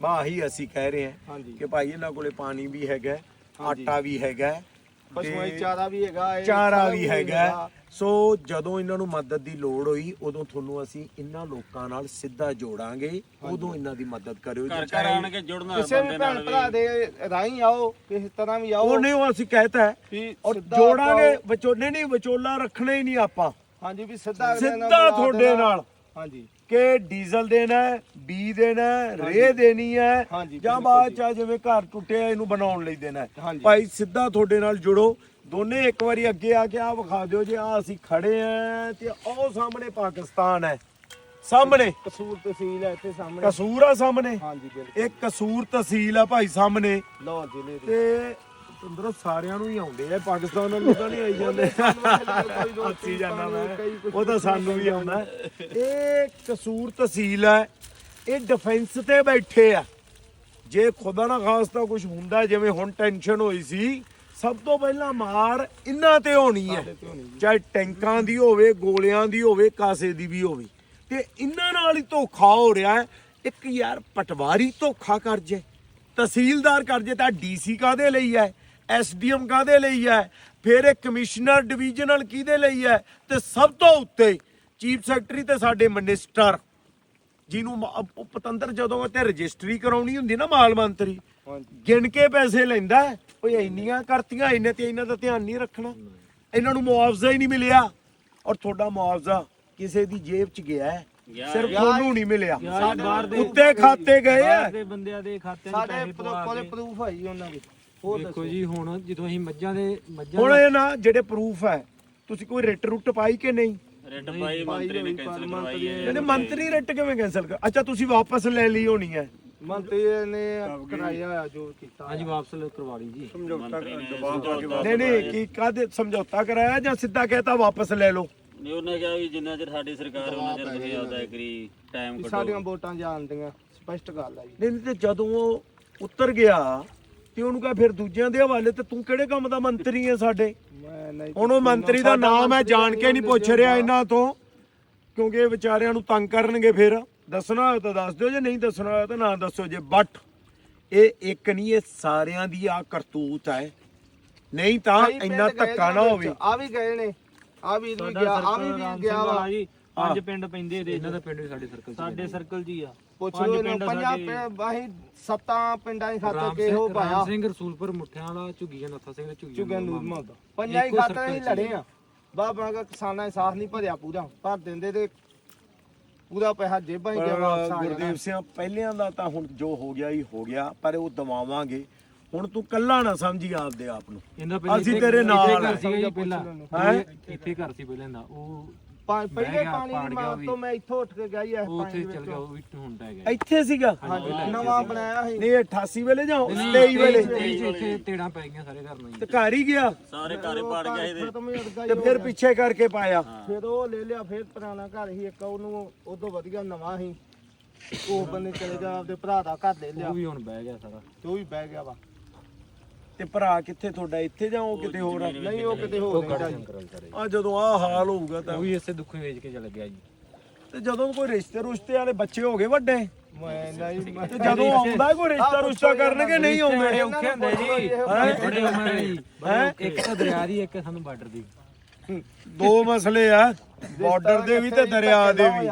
ਮਾਂ ਹੀ ਅਸੀਂ ਕਹਿ ਰਹੇ ਹਾਂ ਹਾਂਜੀ ਕਿ ਭਾਈ ਇਹਨਾਂ ਕੋਲੇ ਪਾਣੀ ਵੀ ਹੈਗਾ ਹੈ। ਆਟਾ ਵੀ ਹੈਗਾ ਹੈ, ਪਸ਼ੂਆਂ ਦੀ ਚਾਰਾ ਵੀ ਹੈਗਾ ਇਹ ਚਾਰਾ ਸਾਰਾ ਵੀ ਕੁਝ ਹੈਗਾ ਹੈ। ਸੋ ਜਦੋਂ ਇਹਨਾਂ ਨੂੰ ਮਦਦ ਦੀ ਲੋੜ ਹੋਈ ਉਦੋਂ ਤੁਹਾਨੂੰ ਅਸੀਂ ਇਹਨਾਂ ਲੋਕਾਂ ਨਾਲ ਸਿੱਧਾ ਜੋੜਾਂਗੇ। ਉਦੋਂ ਇਹਨਾਂ ਦੀ ਮਦਦ ਕਰਿਓ ਘਰ ਜੀ। ਘਰ ਆਣ ਕੇ ਜੁੜਨਾ ਕਿਸੇ ਵੀ ਬੰਦੇ ਭੈਣ ਨਾਲ ਭਰਾ ਵੀ। ਦੇ ਰਾਹੀਂ ਆਓ ਕਿਸੇ ਤਰ੍ਹਾਂ ਵੀ ਆਓ। ਉਹਨੇ ਉਹ ਅਸੀਂ ਕਹਿਤਾ ਹੈ ਵੀ ਔਰ ਸਿੱਧਾ ਜੋੜਾਂਗੇ ਵਿਚੋਲੇ ਨਹੀਂ ਵਿਚੋਲਾ ਰੱਖਣਾ ਹੀ ਨਹੀਂ ਆਪਾਂ। ਹਾਂਜੀ ਵੀ ਸਿੱਧਾ ਅਗਲੇ ਨਾਲ ਸਿੱਧਾ ਤੁਹਾਡੇ ਦੇਣਾ। ਨਾਲ। ਹਾਂਜੀ। ਕਿ ਡੀਜ਼ਲ ਦੇਣਾ ਹੈ ਬੀ ਦੇਣਾ ਹੈ ਰੇ ਦੇਣੀ ਹੈ ਹਾਂਜੀ, ਜਾਂ ਬਾਅਦ। ਚ ਜਿਵੇਂ ਘਰ ਟੁੱਟਿਆ ਇਹਨੂੰ ਬਣਾਉਣ ਲਈ ਦੇਣਾ ਹੈ। ਹਾਂਜੀ। ਭਾਈ ਸਿੱਧਾ ਤੁਹਾਡੇ ਨਾਲ ਜੁੜੋ। ਦੋਨੇ ਇੱਕ ਵਾਰੀ ਅੱਗੇ ਆ ਕੇ ਆ ਵਿਖਾ ਦਿਓ ਜੇ ਆ ਅਸੀਂ ਖੜੇ ਆਂ ਤੇ ਉਹ ਸਾਹਮਣੇ ਪਾਕਿਸਤਾਨ ਹੈ। ਸਾਹਮਣੇ। ਕਸੂਰ ਤਹਿਸੀਲ ਹੈ ਇੱਥੇ ਸਾਹਮਣੇ। ਕਸੂਰ ਆ ਸਾਹਮਣੇ। ਹਾਂਜੀ ਬਿਲਕੁਲ। ਇਹ ਕਸੂਰ ਤਹਿਸੀਲ ਆ ਭਾਈ ਸਾਹਮਣੇ। ਲਾਹੌਰ ਜ਼ਿਲ੍ਹੇ ਦੇ ਤੇ ਅੰਦਰੋਂ ਸਾਰਿਆਂ ਨੂੰ ਹੀ ਆਉਂਦੇ ਆ ਪਾਕਿਸਤਾਨ ਨੂੰ ਤਾਂ ਨਹੀਂ ਆਈ ਜਾਂਦੇ। ਹੱਸੀ ਜਾਂਦਾ ਮੈਂ। ਉਹ ਤਾਂ ਸਾਨੂੰ ਵੀ ਆਉਂਦਾ। ਇਹ ਕਸੂਰ ਤਹਿਸੀਲ ਹੈ ਇਹ ਡਿਫੈਂਸ ਤੇ ਬੈਠੇ ਆ। ਜੇ ਖੁਦਾ ਨਾ ਖਾਸਤਾ ਕੁਝ ਹੁੰਦਾ ਜਿਵੇਂ ਹੁਣ ਟੈਨਸ਼ਨ ਹੋਈ ਸੀ ਸਭ ਤੋਂ ਪਹਿਲਾਂ ਮਾਰ ਇਹਨਾਂ ਤੇ ਹੋਣੀ ਹੈ। ਚਾਹੇ ਟੈਂਕਾਂ ਦੀ ਹੋਵੇ ਗੋਲਿਆਂ ਦੀ ਹੋਵੇ ਕਾਸੇ ਦੀ ਵੀ ਹੋਵੇ। ਤੇ ਇਹਨਾਂ ਨਾਲ ਹੀ ਧੋਖਾ ਹੋ ਰਿਹਾ ਹੈ। ਇੱਕ ਯਾਰ ਪਟਵਾਰੀ ਧੋਖਾ ਕਰ ਜੇ ਤਹਿਸੀਲਦਾਰ ਕਰ ਜੇ ਤਾਂ ਡੀਸੀ ਕਾਦੇ ਲਈ ਹੈ? ਐਸਡੀਐਮ ਕਾਦੇ ਲਈ ਹੈ? ਫਿਰ ਇਹ ਕਮਿਸ਼ਨਰ ਡਿਵੀਜ਼ਨਲ ਕਿਹਦੇ ਲਈ ਹੈ? ਤੇ ਸਭ ਤੋਂ ਉੱਤੇ ਚੀਫ ਸੈਕਟਰੀ ਤੇ ਸਾਡੇ ਮਿਨਿਸਟਰ ਜਿਹਨੂੰ ਪਤੰਦਰ ਜਦੋਂ ਤੇ ਰਜਿਸਟਰੀ ਕਰਾਉਣੀ ਹੁੰਦੀ ਨਾ ਮਾਲ ਮੰਤਰੀ ਗਿਣ ਕੇ ਪੈਸੇ ਲੈਂਦਾ। ਓਏ ਇੰਨੀਆਂ ਕਰਤੀਆਂ ਇਹਨੇ ਤੇ ਇਹਨਾਂ ਦਾ ਧਿਆਨ ਨਹੀਂ ਰੱਖਣਾ। ਇਹਨਾਂ ਨੂੰ ਮੁਆਵਜ਼ਾ ਹੀ ਨਹੀਂ ਮਿਲਿਆ। ਔਰ ਤੁਹਾਡਾ ਮੁਆਵਜ਼ਾ ਕਿਸੇ ਦੀ ਜੇਬ 'ਚ ਗਿਆ ਹੈ। ਸਿਰਫ ਤੁਹਾਨੂੰ ਨਹੀਂ ਮਿਲਿਆ। ਉੱਤੇ ਖਾਤੇ ਗਏ ਆ ਦੇ ਬੰਦਿਆਂ ਦੇ ਖਾਤਿਆਂ 'ਚ ਸਾਡੇ ਕੋਲੇ ਪ੍ਰੂਫ ਹੈ ਜੀ ਉਹਨਾਂ ਦੇ। ਹੋਰ ਦੇਖੋ ਜੀ ਹੁਣ ਜਦੋਂ ਅਸੀਂ ਮੱਝਾਂ ਦੇ ਮੱਝਾਂ ਹੁਣ ਇਹ ਨਾ ਜਿਹੜੇ ਪ੍ਰੂਫ ਹੈ ਤੁਸੀਂ ਕੋਈ ਰਿਟ ਰੁੱਟ ਪਾਈ ਕਿ ਨਹੀਂ? ਰੈੱਡ ਪਾਈ ਮੰਤਰੀ ਨੇ ਕੈਂਸਲ ਕਰਵਾਈ ਹੈ। ਇਹਨੇ ਮੰਤਰੀ ਰਿਟ ਕਿਵੇਂ ਕੈਨਸਲ ਕਰ ਅੱਛਾ ਤੁਸੀਂ ਵਾਪਸ ਲੈ ਲਈ ਹੋਣੀ ਹੈ। ਮੰਤਰੀ ਨੇ ਕਰਾਇਆ ਹੋਇਆ ਜੋ ਕੀਤਾ ਹਾਂਜੀ ਵਾਪਸ ਲ- ਕਰਵਾ ਲਈ ਜੀ। ਸਮਝੌਤਾ ਨਹੀਂ ਨਹੀਂ ਕੀ ਕਾਦੇ ਸਮਝੌਤਾ ਕਰਾਇਆ ਜਾਂ ਸਿੱਧਾ ਕਹਿਤਾ ਵਾਪਸ ਲੈ ਲਓ? ਨਹੀਂ ਉਹਨੇ ਕਿਹਾ ਵੀ ਜਿੰਨਾ ਚਿਰ ਸਾਡੀ ਸਰਕਾਰ ਉਹਨਾਂ ਚਿਰ ਤੁਸੀਂ ਆਪਦਾ ਐਗਰੀ ਟਾਈਮ ਕੱਢੋ। ਸਾਡੀਆਂ ਵੋਟਾਂ ਜਾਣਦੀਆਂ ਸਪਸ਼ਟ ਗੱਲ ਹੈ ਜੀ। ਨਹੀਂ ਨਹੀਂ ਤੇ ਜਦੋਂ ਉਹ ਉਤਰ ਗਿਆ ਤੇ ਉਹਨੂੰ ਕਹਾ ਫਿਰ ਦੂਜਿਆਂ ਦੇ ਹਵਾਲੇ ਤੇ ਤੂੰ ਕਿਹੜੇ ਕੰਮ ਦਾ ਮੰਤਰੀ ਹੈ ਸਾਡੇ? ਮੈਂ ਨਹੀਂ ਹੁਣ ਉਹ ਮੰਤਰੀ ਦਾ ਨਾਮ ਹੈ ਜਾਣ ਕੇ ਨਹੀਂ ਪੁੱਛ ਰਿਹਾ ਇਹਨਾਂ ਤੋਂ ਕਿਉਂਕਿ ਇਹ ਵਿਚਾਰਿਆਂ ਨੂੰ ਤੰਗ ਕਰਨਗੇ ਫਿਰ। ਦੱਸਣਾ ਹੋਇਆ ਤਾਂ ਦੱਸ ਦਿਓ ਜੇ ਨਹੀਂ ਦੱਸਣਾ ਹੋਇਆ ਤਾਂ ਨਾ ਦੱਸੋ ਜੇ। ਬਟ ਇਹ ਇੱਕ ਨਹੀਂ ਇਹ ਸਾਰਿਆਂ ਦੀ ਆ ਕਰਤੂਤ ਹੈ। ਨਹੀਂ ਤਾਂ ਇੰਨਾ ਧੱਕਾ ਨਾ ਹੋਵੇ। ਆ ਵੀ ਗਏ ਨੇ। ਆ ਵੀ ਗਿਆ ਆ ਵੀ ਗਿਆ ਵਾ। ਜੀ। ਪੰਜ ਪਿੰਡ ਪੈਂਦੇ ਇਹਦੇ। ਇਹਨਾਂ ਦਾ ਪਿੰਡ ਵੀ ਸਾਡੇ ਸਰਕਲ 'ਚ ਸਾਡੇ ਸਰਕਲ ਹੀ ਆ। ਪੁੱਛ ਪੰਜ ਲਓ ਪਿੰਡ ਇਹਨੂੰ ਪੰਜਾਂ ਸਾਡੇ- ਪਿੰਡ ਬਾਹੀ ਸੱਤਾਂ ਪਿੰਡਾਂ ਦੀ ਖਾਤਰ ਰਾਮ ਕੇ ਹੋ ਸਿੰਘ ਪਾਇਆ। ਰਾਮ ਸਿੰਘ ਰਸੂਲਪੁਰ ਮੁੱਠਿਆਂ ਵਾਲਾ ਝੁੱਗੀਆਂ ਨੱਥਾ ਸਿੰਘ ਝੁੱਗੀਆਂ ਨੂਰ ਮੁਹੰਮਦ। ਪੰਜਾਂ ਹੀ ਖਾਤਰ ਹੀ ਲੜੇ ਆ। ਬਾਬਾ ਦਾ ਕਿਸਾਨਾਂ ਸਾਥ ਨਹੀਂ ਭਰਿਆ ਪੂਰਾ। ਭਰ ਦਿੰਦੇ ਤੇ ਪੂਰਾ ਪੈਸਾ ਜੇਬਾਂ ਹੀ ਗਿਆ ਵਾਪਸ ਆ ਗੁਰਦੇਵ ਸਿੰਘ ਪਹਿਲਿਆਂ ਦਾ ਤਾਂ ਹੁਣ ਜੋ ਹੋ ਗਿਆ ਹੀ ਹੋ ਗਿਆ ਪਰ ਉਹ ਦਵਾਵਾਂਗੇ। ਹੁਣ ਤੂੰ ਕੱਲਾ ਨਾ ਸਮਝੀ ਆਪਦੇ ਆਪ ਨੂੰ। ਅਸੀਂ ਤੇਰੇ ਨਾਲ ਜੀ ਹੈਂ? ਇੱਥੇ ਘਰ ਸੀ ਪਹਿਲਾਂ ਦਾ। ਉਹ ਪਾ- ਬਹਿ ਪਹਿਲੇ ਗਿਆ, ਪਾਣੀ ਪਾੜ ਦੀ ਗਿਆ ਮਾਰ ਉਹ ਵੀ। ਤੋਂ ਮੈਂ ਇੱਥੋਂ ਉੱਠ ਕੇ ਗਿਆ ਹੀ ਇਸ ਉਹ ਉੱਥੇ ਪਾਣੀ ਚਲ ਗਿਆ ਵਿੱਚੋਂ। ਉਹ ਵੀ ਹੁਣ ਪੈ ਗਿਆ। ਇੱਥੇ ਸੀਗਾ। ਹਾਂਜੀ ਨਵਾਂ ਬਣਾਇਆ ਸੀ। ਨਹੀਂ ਇਹ 88 ਵੇਲੇ ਜਾਂ 23 ਵੇਲੇ? ਤੇਈ 'ਚ ਇੱਥੇ ਤੇੜਾਂ ਪੈ ਗਈਆਂ ਸਾਰੇ ਘਰ ਨੂੰ ਜੀ ਤੇ ਘਰ ਹੀ ਗਿਆ। ਸਾਰੇ ਘਰ ਹੀ ਪਾੜ ਗਏ ਇਹਦੇ। ਖਤਮ ਹੀ ਅੜਗਾ ਤੇ ਫਿਰ ਪਿੱਛੇ ਕਰਕੇ ਪਾਇਆ। ਫਿਰ ਉਹ ਲੈ ਲਿਆ ਫਿਰ ਪੁਰਾਣਾ ਘਰ ਸੀ ਇੱਕ ਉਹਨੂੰ ਉਦੋਂ ਵਧੀਆ ਨਵਾਂ ਸੀ। ਉਹ ਬੰਦੇ ਚਲੇ ਗਿਆ ਆਪਦੇ ਭਰਾ ਦਾ ਘਰ ਲੈ ਲਿਆ। ਉਹ ਵੀ ਹੁਣ ਬਹਿ ਗਿਆ ਸਾਰਾ। ਤੇ ਉਹ ਵੀ ਬਹਿ ਗਿਆ ਵਾ। ਤੇ ਭਰਾ ਕਿੱਥੇ ਤੁਹਾਡਾ? ਇੱਥੇ ਜਾਂ ਉਹ ਕਿਤੇ ਹੋਰ ਆ? ਨਹੀਂ ਉਹ ਕਿਤੇ ਹੋਰ ਆ ਜਦੋਂ ਆ ਹਾਲ ਹੋਊਗਾ ਤਾਂ। ਉਹ ਵੀ ਇਸੇ ਦੁੱਖੋਂ ਵੇਚ ਕੇ ਚਲ ਗਿਆ ਜੀ। ਤੇ ਜਦੋਂ ਕੋਈ ਰਿਸ਼ਤੇ ਰੁਸ਼ਤੇ ਵਾਲੇ ਬੱਚੇ ਹੋ ਗਏ ਵੱਡੇ? ਮੈਂ ਨਹੀਂ ਮੈਂ ਤੇ ਜਦੋਂ ਆਉਂਦਾ ਕੋਈ ਰਿਸ਼ਤਾ ਰੁਸ਼ਤਾ ਕਰਨਗੇ ਨਹੀਂ ਆਉਂਦੇ? ਬੜੇ ਔਖੇ ਹੁੰਦੇ ਜੀ। ਬੜੇ ਉਮਰ ਜੀ। ਹੈਂ? ਇੱਕ ਤਾਂ ਦਰਿਆ ਦੀ ਇੱਕ ਸਾਨੂੰ ਬਾਰਡਰ ਦੀ। ਦੋ ਮਸਲੇ ਆ। ਬਾਰਡਰ ਦੇ ਵੀ ਤੇ ਦਰਿਆ ਦੇ ਵੀ।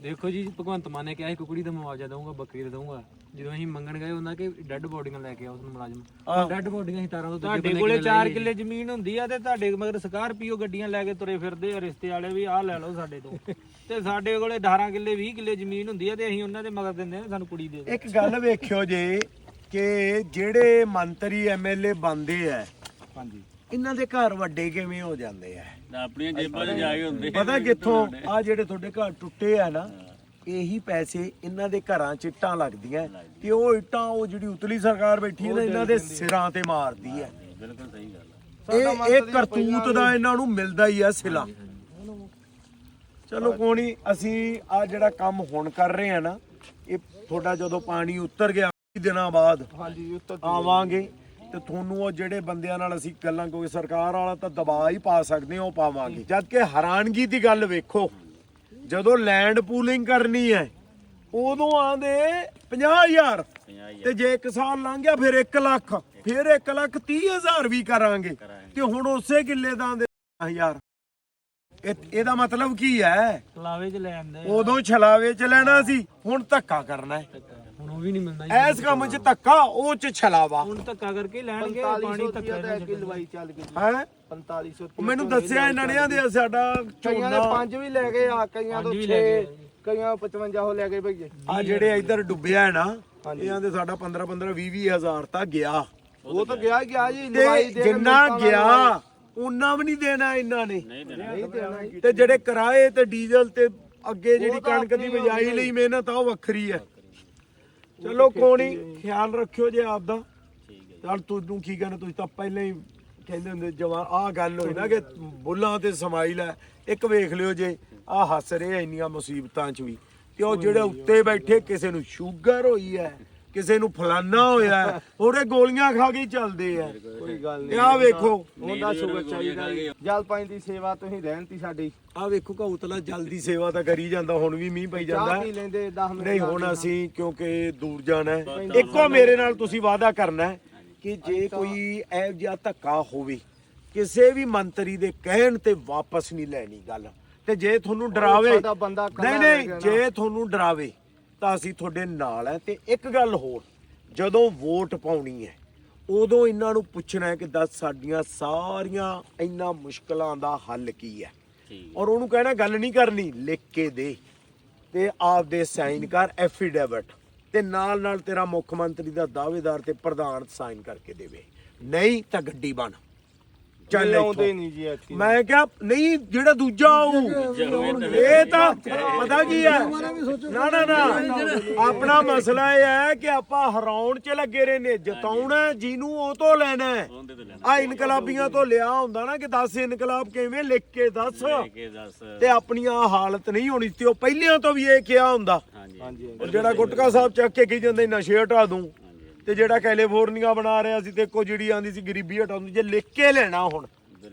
ਦੇਖੋ ਜੀ ਭਗਵੰਤ ਮਾਨ ਨੇ ਕਿਹਾ ਸੀ ਕੁਕੜੀ ਦਾ ਮੁਆਵਜ਼ਾ ਦਊਂਗਾ ਬੱਕਰੀ ਦਾ ਦਊਂਗਾ। ਜਦੋਂ ਅਸੀਂ ਮੰਗਣ ਗਏ ਉਹਨਾਂ ਕਿ ਡੈੱਡ ਬੋਡੀਆਂ ਲੈ ਕੇ ਆਓ ਉਸ ਮੁਲਾਜ਼ਮ ਡੈੱਡ ਬੋਡੀਆਂ ਅਸੀਂ ਤਾਰਾਂ ਤੋਂ ਤੁਹਾਡੇ ਕੋਲੇ 4 ਕਿੱਲੇ ਜ਼ਮੀਨ ਹੁੰਦੀ ਆ ਤੇ ਤੁਹਾਡੇ ਮਗਰ ਸਕਾਰਪੀਓ ਗੱਡੀਆਂ ਲੈ ਕੇ ਤੁਰੇ ਫਿਰਦੇ ਆ ਰਿਸ਼ਤੇ ਵਾਲੇ ਵੀ ਆਹ ਲੈ ਲਓ ਸਾਡੇ ਤੋਂ। (laughs) ਤੇ ਸਾਡੇ ਕੋਲੇ 18 ਕਿੱਲੇ 20 ਕਿੱਲੇ ਜ਼ਮੀਨ ਹੁੰਦੀ ਆ ਤੇ ਅਸੀਂ ਉਹਨਾਂ ਦੇ ਮਗਰ ਦਿੰਦੇ ਆ ਸਾਨੂੰ ਕੁੜੀ ਦੇ ਦਿਓ। ਇੱਕ ਗੱਲ ਵੇਖਿਓ ਜੇ ਕਿ ਜਿਹੜੇ ਮੰਤਰੀ ਐਮਐਲਏ ਬੰਦੇ ਆ ਹਾਂਜੀ। ਇਹਨਾਂ ਦੇ ਘਰ ਵੱਡੇ ਕਿਵੇਂ ਹੋ ਜਾਂਦੇ ਆ? ਆਪਣੀਆਂ ਜੇਬਾਂ 'ਚ ਜਾ ਕੇ ਹੁੰਦੇ। ਪਤਾ ਕਿੱਥੋਂ? ਆ ਜਿਹੜੇ ਤੁਹਾਡੇ ਘਰ ਟੁੱਟੇ ਆ ਨਾ ਇਹੀ ਪੈਸੇ ਇਹਨਾਂ ਦੇ ਘਰਾਂ 'ਚ ਇੱਟਾਂ ਲੱਗਦੀਆਂ। ਤੇ ਉਹ ਇੱਟਾਂ ਉਹ ਜਿਹੜੀ ਉਤਲੀ ਸਰਕਾਰ ਬੈਠੀ ਹੈ ਨਾ ਇਹਨਾਂ ਦੇ ਸਿਰਾਂ ਤੇ ਮਾਰਦੀ ਹੈ। ਬਿਲਕੁਲ ਸਹੀ ਗੱਲ ਆ ਇਹ ਇਹ ਕਰਤੂਤ ਦਾ ਇਹਨਾਂ ਨੂੰ ਮਿਲਦਾ ਹੀ ਆ ਸਿਲਾ। ਚਲੋ ਕੋਣੀ ਅਸੀਂ ਆ ਜਿਹੜਾ ਕੰਮ ਹੁਣ ਕਰ ਰਹੇ ਆ ਨਾ ਇਹ ਤੁਹਾਡਾ ਜਦੋਂ ਪਾਣੀ ਉਤਰ ਗਿਆ ਦਿਨਾਂ ਬਾਅਦ ਹਾਂਜੀ ਉੱਤਰ ਆਵਾਂਗੇ। ਤੇ ਤੁਹਾਨੂੰ ਉਹ ਜਿਹੜੇ ਬੰਦਿਆਂ ਨਾਲ ਅਸੀਂ ਗੱਲਾਂ ਕੋਈ ਸਰਕਾਰ ਵਾਲਾ ਤਾਂ ਦਬਾਅ ਹੀ ਪਾ ਸਕਦੇ ਹਾਂ ਉਹ ਪਾਵਾਂਗੇ। ਜਦ ਕਿ ਹੈਰਾਨਗੀ ਦੀ ਗੱਲ ਵੇਖੋ ਜਦੋਂ ਲੈਂਡ ਪੂਲਿੰਗ ਕਰਨੀ ਹੈ ਉਦੋਂ ਆਂਦੇ 50000 50 ਤੇ ਜੇ ਇੱਕ ਸਾਲ ਲੰਘ ਗਿਆ ਫਿਰ 1 ਲੱਖ। ਫਿਰ 1 ਲੱਖ 30000 ਵੀ ਕਰਾਂਗੇ। ਤੇ ਹੁਣ ਉਸੇ ਕਿੱਲੇ ਦਾ ਆਂਦੇ 1000 ਇਹਦਾ ਮਤਲਬ ਕੀ ਹੈ? ਲਾਵੇ ਚ ਲੈ ਆਂਦੇ ਉਦੋਂ ਛਲਾਵੇ ਚ ਲੈਣਾ ਸੀ ਹੁਣ ਧੱਕਾ ਕਰਨਾ ਹੈ। ਉਹ ਵੀ ਨਹੀਂ ਮਿਲਦਾ ਐਸ ਕੰਮ 'ਚ ਧੱਕਾ ਉਹ 'ਚ ਛਲਾਵਾ। ਹੁਣ ਧੱਕਾ ਕਰਕੇ ਲੈਣਗੇ 4500 ਪਾਣੀ ਧੱਕਾ ਤਾਂ ਅੱਗੇ ਲਵਾਈ ਚੱਲ ਗਈ ਹੈ? 4500 ਉਹ ਮੈਨੂੰ ਦੱਸਿਆ ਇਹਨਾਂ ਨੇ ਆਂਦੇ ਸਾਡਾ ਕਈਆਂ ਨੇ ਝੋਨਾ। ਪੰਜ ਵੀ ਲੈ ਗਏ ਆ ਕਈਆਂ ਤੋਂ ਪੰਜ ਵੀ 6 ਲੈ ਗਏ ਆ ਕਈਆਂ 55 ਹੋ ਲੈ ਗਏ ਭਈਏ ਆ ਜਿਹੜੇ ਇੱਧਰ ਡੁੱਬਿਆ ਹੈ ਨਾ ਹਾਂਜੀ। ਇਹ ਆਂਦੇ ਸਾਡਾ 15 15 20 20 ਹਜ਼ਾਰ ਤਾਂ ਗਿਆ। ਉਹ ਤਾਂ ਗਿਆ ਗਿਆ ਜੀ ਲਵਾਈ ਦੇ ਜਿੰਨਾ ਗਿਆ ਉਹਨਾਂ ਵੀ ਨਹੀਂ ਦੇਣਾ ਇਹਨਾਂ ਨੇ। ਨਹੀਂ ਦੇਣਾ। ਤੇ ਜਿਹੜੇ ਕਿਰਾਏ ਤੇ ਡੀਜ਼ਲ ਤੇ ਅੱਗੇ ਜਿਹੜੀ ਕਣਕ ਦੀ ਬਿਜਾਈ ਲਈ ਮਿਹਨਤ ਆ ਉਹ ਵੱਖਰੀ ਹੈ। ਚਲੋ ਕੋਣੀ ਖਿਆਲ ਰੱਖਿਓ ਜੇ ਆਪਦਾ। ਠੀਕ ਹੈ ਚੱਲ ਤੁਹਾਨੂੰ ਕੀ ਕਹਿਣਾ ਤੁਸੀਂ ਤਾਂ ਪਹਿਲਾਂ ਹੀ ਕਹਿੰਦੇ ਹੁੰਦੇ ਜਵਾਨ ਆਹ ਗੱਲ ਹੋਈ ਨਾ ਕਿ ਬੁੱਲਾਂ ਤੇ ਸਮਾਈਲ ਹੈ ਇੱਕ ਵੇਖ ਲਿਓ ਜੇ ਆਹ ਹੱਸ ਰਹੇ ਆ ਇੰਨੀਆਂ ਮੁਸੀਬਤਾਂ 'ਚ ਵੀ। ਤੇ ਉਹ ਜਿਹੜੇ ਉੱਤੇ ਬੈਠੇ ਕਿਸੇ ਨੂੰ ਸ਼ੂਗਰ ਹੋਈ ਹੈ ਕਿਸੇ ਨੂੰ ਫਲਾਨਾ ਹੋਇਆ ਉਹਦੇ ਗੋਲੀਆਂ ਖਾ ਕੇ ਹੀ ਚੱਲਦੇ ਆ ਕੋਈ ਗੱਲ ਨਹੀਂ ਆਹ ਵੇਖੋ ਉਹਦਾ ਸ਼ੁਗਰ ਚਾਹੀਦਾ ਜੀ। ਜਲ ਪਾਣੀ ਦੀ ਸੇਵਾ ਤੁਸੀਂ ਰਹਿਣਤੀ ਸਾਡੀ ਆਹ ਵੇਖੋ ਕਉਤਲਾ ਜਲਦੀ ਸੇਵਾ ਤਾਂ ਕਰੀ ਜਾਂਦਾ ਹੁਣ ਵੀ ਮੀਂਹ ਪਈ ਜਾਂਦਾ ਚਾਹ। ਪੀ ਲੈਂਦੇ 10 ਮਿੰਟ ਨਹੀਂ ਹੁਣ। ਅਸੀਂ ਕਿਉਂਕਿ ਦੂਰ ਜਾਣਾ ਹੈ ਇੱਕੋ ਮੇਰੇ ਨਾਲ ਤੁਸੀਂ ਵਾਅਦਾ ਕਰਨਾ ਹੈ ਕਿ ਜੇ ਕੋਈ ਇਹੋ ਜਿਹਾ ਧੱਕਾ ਹੋਵੇ ਕਿਸੇ ਵੀ ਮੰਤਰੀ ਦੇ ਕਹਿਣ ਤੇ ਵਾਪਸ ਨਹੀਂ ਲੈਣੀ ਗੱਲ ਤੇ ਜੇ ਤੁਹਾਨੂੰ ਡਰਾਵੇ ਸਾਡਾ ਬੰਦਾ ਇਕੱਲਾ ਨਹੀਂ ਰਹਿ ਨਹੀਂ ਗਿਆ ਨਾ। ਜੇ ਤੁਹਾਨੂੰ ਡਰਾਵੇ ਤਾਂ ਅਸੀਂ ਤੁਹਾਡੇ ਨਾਲ ਹੈ। ਤੇ ਇੱਕ ਗੱਲ ਹੋਰ ਜਦੋਂ ਵੋਟ ਪਾਉਣੀ ਹੈ ਉਦੋਂ ਇਹਨਾਂ ਨੂੰ ਪੁੱਛਣਾ ਹੈ ਕਿ ਦੱਸ ਸਾਡੀਆਂ ਸਾਰੀਆਂ ਇੰਨਾ ਮੁਸ਼ਕਲਾਂ ਦਾ ਹੱਲ ਕੀ ਹੈ। ਔਰ ਉਹਨੂੰ ਕਹਿਣਾ ਗੱਲ ਨਹੀਂ ਕਰਨੀ ਲਿਖ ਕੇ ਦੇ। ਤੇ ਆਪਦੇ ਸਾਈਨ ਕਰ ਐਫੀਡੇਵਿਟ। ਤੇ ਨਾਲ ਨਾਲ ਤੇਰਾ ਮੁੱਖ ਮੰਤਰੀ ਦਾ ਦਾਅਵੇਦਾਰ ਤੇ ਪ੍ਰਧਾਨ ਸਾਈਨ ਕਰਕੇ ਦੇਵੇ। ਨਹੀਂ ਤਾਂ ਗੱਡੀ ਬਣ ਚੱਲ ਆਉਂਦੇ। ਨਹੀਂ ਜੀ ਇੱਥੇ ਮੈਂ ਕਿਹਾ ਨਹੀਂ ਜਿਹੜਾ ਦੂਜਾ ਆਊ। ਇਹ ਤਾਂ ਪਤਾ ਕੀ ਹੈ? ਨਾ ਨਾ ਨਾ। ਆਪਣਾ ਮਸਲਾ ਇਹ ਹੈ ਕਿ ਆਪਾਂ ਹਰਾਉਣ 'ਚ ਲੱਗੇ ਰਹੇ ਨੇ ਜਿਤਾਉਣਾ ਜਿਹਨੂੰ ਉਹ ਤੋਂ ਲੈਣਾ ਆ ਇਨਕਲਾਬੀਆਂ ਤੋਂ ਲਿਆ ਹੁੰਦਾ ਨਾ ਕਿ 10 ਇਨਕਲਾਬ ਕਿਵੇਂ ਲਿਖ ਕੇ ਦੱਸ। ਕਿ ਦੱਸ। ਤੇ ਆਪਣੀ ਆਹ ਹਾਲਤ ਨਹੀਂ ਹੋਣੀ ਤੇ ਉਹ ਪਹਿਲਿਆਂ ਤੋਂ ਵੀ ਇਹ ਕਿਹਾ ਹੁੰਦਾ। ਹਾਂਜੀ ਹਾਂਜੀ। ਉਹ ਜਿਹੜਾ ਗੁਟਕਾ ਸਾਹਿਬ ਚੱਕ ਕੇ ਕਹੀ ਜਾਂਦੇ ਨਸ਼ੇ ਹਟਾ ਦੂੰ। ਤੇ ਜਿਹੜਾ ਕੈਲੀਫੋਰਨੀਆ ਬਣਾ ਰਿਹਾ ਸੀ ਤੇ ਇੱਕੋ ਜਿਹੜੀ ਆਂਦੀ ਸੀ ਗਰੀਬੀ ਹਟਾ ਦੂੰ ਜੇ ਲਿਖ ਕੇ ਲੈਣਾ ਹੁਣ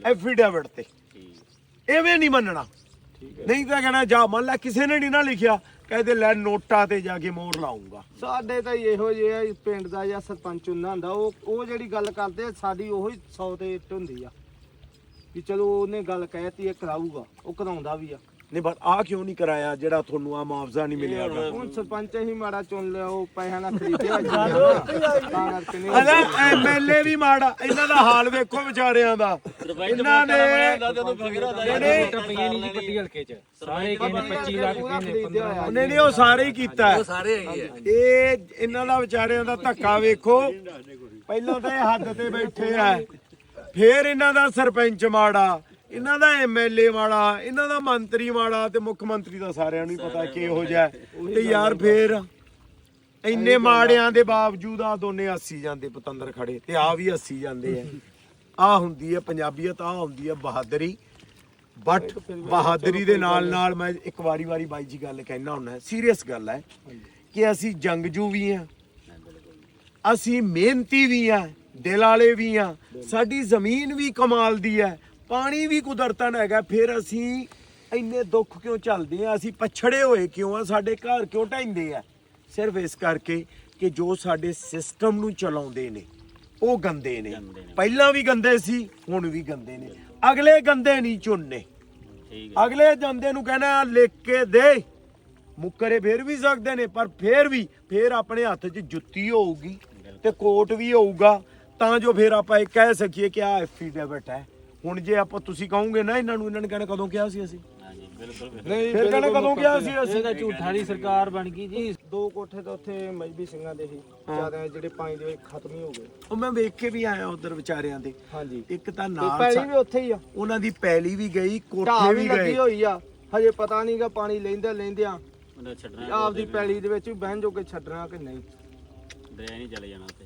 ਐਫੀਡੇਵਿਟ ਤੇ। ਐਵੇਂ ਨਹੀਂ ਮੰਨਣਾ। ਨਹੀਂ ਤਾਂ ਕਹਿਣਾ ਜਾ ਮੰਨ ਲੈ ਕਿਸੇ ਨੇ ਨਹੀਂ ਨਾ ਲਿਖਿਆ ਕਹਿੰਦੇ ਲੈ ਨੋਟਾਂ ਤੇ ਜਾ ਕੇ ਮੋਹਰ ਲਾਉਂਗਾ ਸਾਡੇ ਤਾਂ ਇਹੋ ਜਿਹਾ ਹੀ ਪਿੰਡ ਦਾ ਜਾਂ ਸਰਪੰਚ ਹੁੰਦਾ ਹੁੰਦਾ ਉਹ ਉਹ ਜਿਹੜੀ ਗੱਲ ਕਰਦੇ ਸਾਡੀ ਉਹੀ 100 ਤੇ ਇੱਟ ਹੁੰਦੀ ਆ। ਵੀ ਚਲੋ ਉਹਨੇ ਗੱਲ ਕਹਿਤੀ ਇਹ ਕਰਾਊਗਾ ਉਹ ਕਰਾਉਂਦਾ ਵੀ ਆ। ਨਹੀਂ ਪਰ ਆ ਕਿਉਂ ਨਹੀਂ ਕਰਾਇਆ ਜਿਹੜਾ ਤੁਹਾਨੂੰ ਆ ਮੁਆਵਜ਼ਾ ਨਹੀਂ ਮਿਲਿਆ ਗਾ? ਹੁਣ ਸਰਪੰਚ ਹੀ ਮਾੜਾ ਚੁਣ ਲਿਆ ਉਹ ਪੈਸਿਆਂ ਨਾਲ ਖਰੀਦਿਆ (laughs) ਜੀ? ਤਾਂ ਕਰਕੇ ਨਹੀਂ ਅਲਾ ਐਮਐਲਏ ਵੀ ਮਾੜਾ ਇਹਨਾਂ ਦਾ ਹਾਲ ਵੇਖੋ ਵਿਚਾਰਿਆਂ ਦਾ। ਇਹਨਾਂ ਨੇ ਜਦੋਂ ਫਕਰਾ ਦਾ ਜਿਹੜੇ ਰੁਪਈਏ ਨਹੀਂ ਜੀ ਕੱਢੀ ਹਲਕੇ ਚ। ਸਾਰੇ ਕਹਿੰਦੇ 25 ਲੱਖ ਪੂਰਾ ਕਹਿੰਦੇ ਖਰੀਦਿਆ ਹੋਇਆ। ਉਹਨੇ ਨੇ ਉਹ ਸਾਰੇ ਹੀ ਕੀਤਾ ਉਹ ਸਾਰੇ ਇਹ ਇਹਨਾਂ ਦਾ ਵਿਚਾਰਿਆਂ ਦਾ ਧੱਕਾ ਵੇਖੋ। ਪਹਿਲਾਂ ਤਾਂ ਇਹ ਹੱਦ ਤੇ ਬੈਠੇ ਆ। ਫੇਰ ਇਹਨਾਂ ਦਾ ਸਰਪੰਚ ਮਾੜਾ। ਇਹਨਾਂ ਦਾ ਐਮਐਲਏ ਮਾੜਾ ਇਹਨਾਂ ਦਾ ਮੰਤਰੀ ਮਾੜਾ ਤੇ ਮੁੱਖ ਮੰਤਰੀ ਦਾ ਸਾਰਿਆਂ ਨੂੰ ਹੀ ਪਤਾ ਕਿਹੋ ਜਿਹਾ ਹੈ। ਤੇ ਯਾਰ ਫੇਰ ਇੰਨੇ ਮਾੜਿਆਂ ਦੇ ਬਾਵਜੂਦ ਆ ਦੋਨੇ ਹੱਸੀ ਜਾਂਦੇ ਪਤੰਦਰ ਖੜੇ ਤੇ ਆ ਵੀ ਹੱਸੀ ਜਾਂਦੇ ਆ। ਆ ਹੁੰਦੀ ਹੈ ਪੰਜਾਬੀਅਤ ਆ ਹੁੰਦੀ ਹੈ ਬਹਾਦਰੀ। ਬਟ ਬਹਾਦਰੀ ਦੇ ਨਾਲ ਨਾਲ ਮੈਂ ਇੱਕ ਵਾਰੀ ਵਾਰੀ ਬਾਈ ਜੀ ਗੱਲ ਕਹਿਣਾ ਹੁੰਦਾ ਸੀਰੀਅਸ ਗੱਲ ਹੈ ਕਿ ਅਸੀਂ ਜੰਗਜੂ ਵੀ ਆ। ਅਸੀਂ ਮਿਹਨਤੀ ਵੀ ਆ ਦਿਲ ਵਾਲੇ ਵੀ ਆ। ਸਾਡੀ ਜ਼ਮੀਨ ਵੀ ਕਮਾਲ ਦੀ ਹੈ ਪਾਣੀ ਵੀ ਕੁਦਰਤਨ ਹੈਗਾ ਫਿਰ ਅਸੀਂ ਇੰਨੇ ਦੁੱਖ ਕਿਉਂ ਚੱਲਦੇ ਆ? ਅਸੀਂ ਪਛੜੇ ਹੋਏ ਕਿਉਂ ਆ? ਸਾਡੇ ਘਰ ਕਿਉਂ ਢਹਿੰਦੇ ਆ? ਸਿਰਫ ਇਸ ਕਰਕੇ ਕਿ ਜੋ ਸਾਡੇ ਸਿਸਟਮ ਨੂੰ ਚਲਾਉਂਦੇ ਨੇ ਉਹ ਗੰਦੇ ਨੇ। ਪਹਿਲਾਂ ਵੀ ਗੰਦੇ ਸੀ ਹੁਣ ਵੀ ਗੰਦੇ ਨੇ। ਅਗਲੇ ਗੰਦੇ ਨਹੀਂ ਚੁਣਨੇ। ਅਗਲੇ ਜਾਂਦੇ ਨੂੰ ਕਹਿਣਾ ਲਿਖ ਕੇ ਦੇ। ਮੁੱਕਰੇ ਫੇਰ ਵੀ ਸਕਦੇ ਨੇ ਪਰ ਫੇਰ ਵੀ ਫੇਰ ਆਪਣੇ ਹੱਥ 'ਚ ਜੁੱਤੀ ਹੋਊਗੀ ਤੇ ਕੋਟ ਵੀ ਹੋਊਗਾ। ਤਾਂ ਜੋ ਫੇਰ ਆਪਾਂ ਇਹ ਕਹਿ ਸਕੀਏ ਕਿ ਆ ਐਫੀਡੇਵਿਟ ਹੈ। ਹੁਣ ਜੇ ਆਪਾਂ ਤੁਸੀਂ ਕਹੋਗੇ ਨਾ ਇਹਨਾਂ ਨੂੰ ਇਹਨਾਂ ਨੇ ਕਹਿਣਾ ਕਦੋਂ ਕਿਹਾ ਸੀ ਅਸੀਂ? ਹਾਂਜੀ ਬਿਲਕੁਲ ਬਿਲਕੁਲ। ਨਹੀਂ ਫੇਰ ਕਹਿਣਾ ਕਦੋਂ ਕਿਹਾ ਸੀ ਅਸੀਂ? ਇਹ ਤਾਂ ਝੂਠਾ ਦੀ ਸਰਕਾਰ ਬਣ ਗਈ ਜੀ। ਦੋ ਕੋਠੇ ਤਾਂ ਉੱਥੇ ਮਜਬੀ ਸਿੰਘਾਂ ਦੇ ਸੀ। ਜ਼ਿਆਦਾ ਜਿਹੜੇ ਪਾਣੀ ਦੇ ਵਿੱਚ ਖਤਮ ਹੀ ਹੋ ਗਏ। ਉਹ ਮੈਂ ਵੇਖ ਕੇ ਵੀ ਆਇਆ ਉਧਰ ਵਿਚਾਰਿਆਂ ਦੇ। ਹਾਂਜੀ। ਇੱਕ ਤਾਂ ਨਾਲ ਪੈਲੀ ਵੀ ਉੱਥੇ ਹੀ ਆ। ਉਹਨਾਂ ਦੀ ਪੈਲੀ ਵੀ ਗਈ ਕੋਠੇ ਵੀ ਗਏ। ਹੋਈ ਆ। ਹਜੇ ਪਤਾ ਨਹੀਂਗਾ ਪਾਣੀ ਲੈਂਦੇ ਲੈਂਦਿਆਂ ਉਹਦਾ ਛੱਡਣਾ ਆਪਦੀ ਪੈਲੀ ਦੇ ਵਿੱਚ ਵੀ ਬਹਿਣ ਜੋਗੇ ਛੱਡਣਾ ਕਿ ਨਹੀਂ। ਦਰਿਆ ਨਹੀਂ ਚਲੇ ਜਾਣਾ ਉੱਤੇ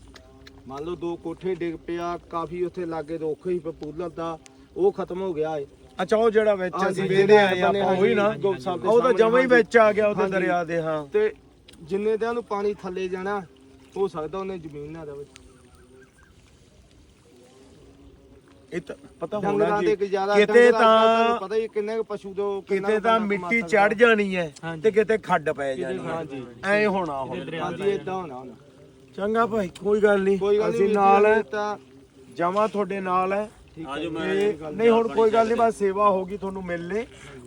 ਮੰਨ ਲਓ ਦੋ ਕੋਠੇ ਡਿੱਗ ਪਿਆ ਕਾਫੀ ਉੱਥੇ ਲਾਗੇ ਰੁੱਖ ਹੀ ਪਪੂਲਰ ਦਾ ਉਹ ਖਤਮ ਹੋ ਗਿਆ ਏ ਅੱਛਾ ਉਹ ਜਿਹੜਾ ਵਿੱਚ ਹਾਂਜੀ, ਅਸੀਂ ਵੇਦੇ ਆਏ ਆਪਾਂ ਉਹੀ ਨਾ ਗੁਰੂ ਸਾਹਿਬ ਦੇ ਉਹ ਤਾਂ ਜਮਾਂ ਹੀ ਸਾਹਮਣੇ ਵਿੱਚ ਆ ਗਿਆ ਉਹਦੇ ਹਾਂਜੀ। ਦਰਿਆ ਦੇ ਹਾਂ ਤੇ ਜਿੰਨੇ ਦਿਨਾਂ ਨੂੰ ਪਾਣੀ ਥੱਲੇ ਜਾਣਾ ਹੋ ਸਕਦਾ ਉਹਨੇ ਜ਼ਮੀਨ ਨਾ ਰਵੇ ਇਹ ਤਾਂ ਪਤਾ ਹੋਣਾ ਡੰਗਰਾਂ ਕਿ ਦੇ ਗੁਜ਼ਾਰਾ ਕਿਤੇ ਡੰਗਰਾਂ ਦਾ ਤੁਹਾਨੂੰ ਤਾਂ ਪਤਾ ਹੀ ਕਿੰਨੇ ਕੁ ਪਸ਼ੂ ਦੋ ਕਿੰਨਾ ਕਿਤੇ ਕੁ ਤਾਂ ਬੰਦਾ ਮਿੱਟੀ ਚੜ ਜਾਣੀ ਹੈ ਹਾਂਜੀ। ਤੇ ਕਿਤੇ ਖੱਡ ਪੈ ਜਾਣੀ ਹੈ ਹਾਂਜੀ। ਐ ਹੋਣਾ ਹੁਣ ਸਕਦਾ। ਹਾਂਜੀ ਇਦਾਂ ਹੋਣਾ ਹੋਣਾ ਚੰਗਾ ਭਾਈ ਕੋਈ ਗੱਲ ਨਹੀਂ। ਅਸੀਂ ਨਾਲ ਹੈ। ਤਾਂ ਜਮਾ ਤੁਹਾਡੇ ਨਾਲ ਹੈ। ਆਜੋ ਮੈਂ ਤੇ ਨਹੀਂ ਹੁਣ ਕੋਈ ਗੱਲ ਨਹੀਂ ਬਸ ਸੇਵਾ ਹੋਗੀ ਤੁਹਾਨੂੰ ਮਿਲਨੇ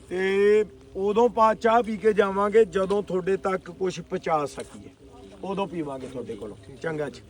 ਤੇ ਉਦੋਂ ਪਾ ਚਾਹ ਪੀ ਕੇ ਜਾਵਾਂਗੇ ਜਦੋਂ ਤੁਹਾਡੇ ਤੱਕ ਕੁਝ ਪਹੁੰਚਾ ਸਕੀਏ। ਉਦੋਂ ਪੀਵਾਂਗੇ ਤੁਹਾਡੇ ਕੋਲੋਂ। ਚੰਗਾ ਜੀ।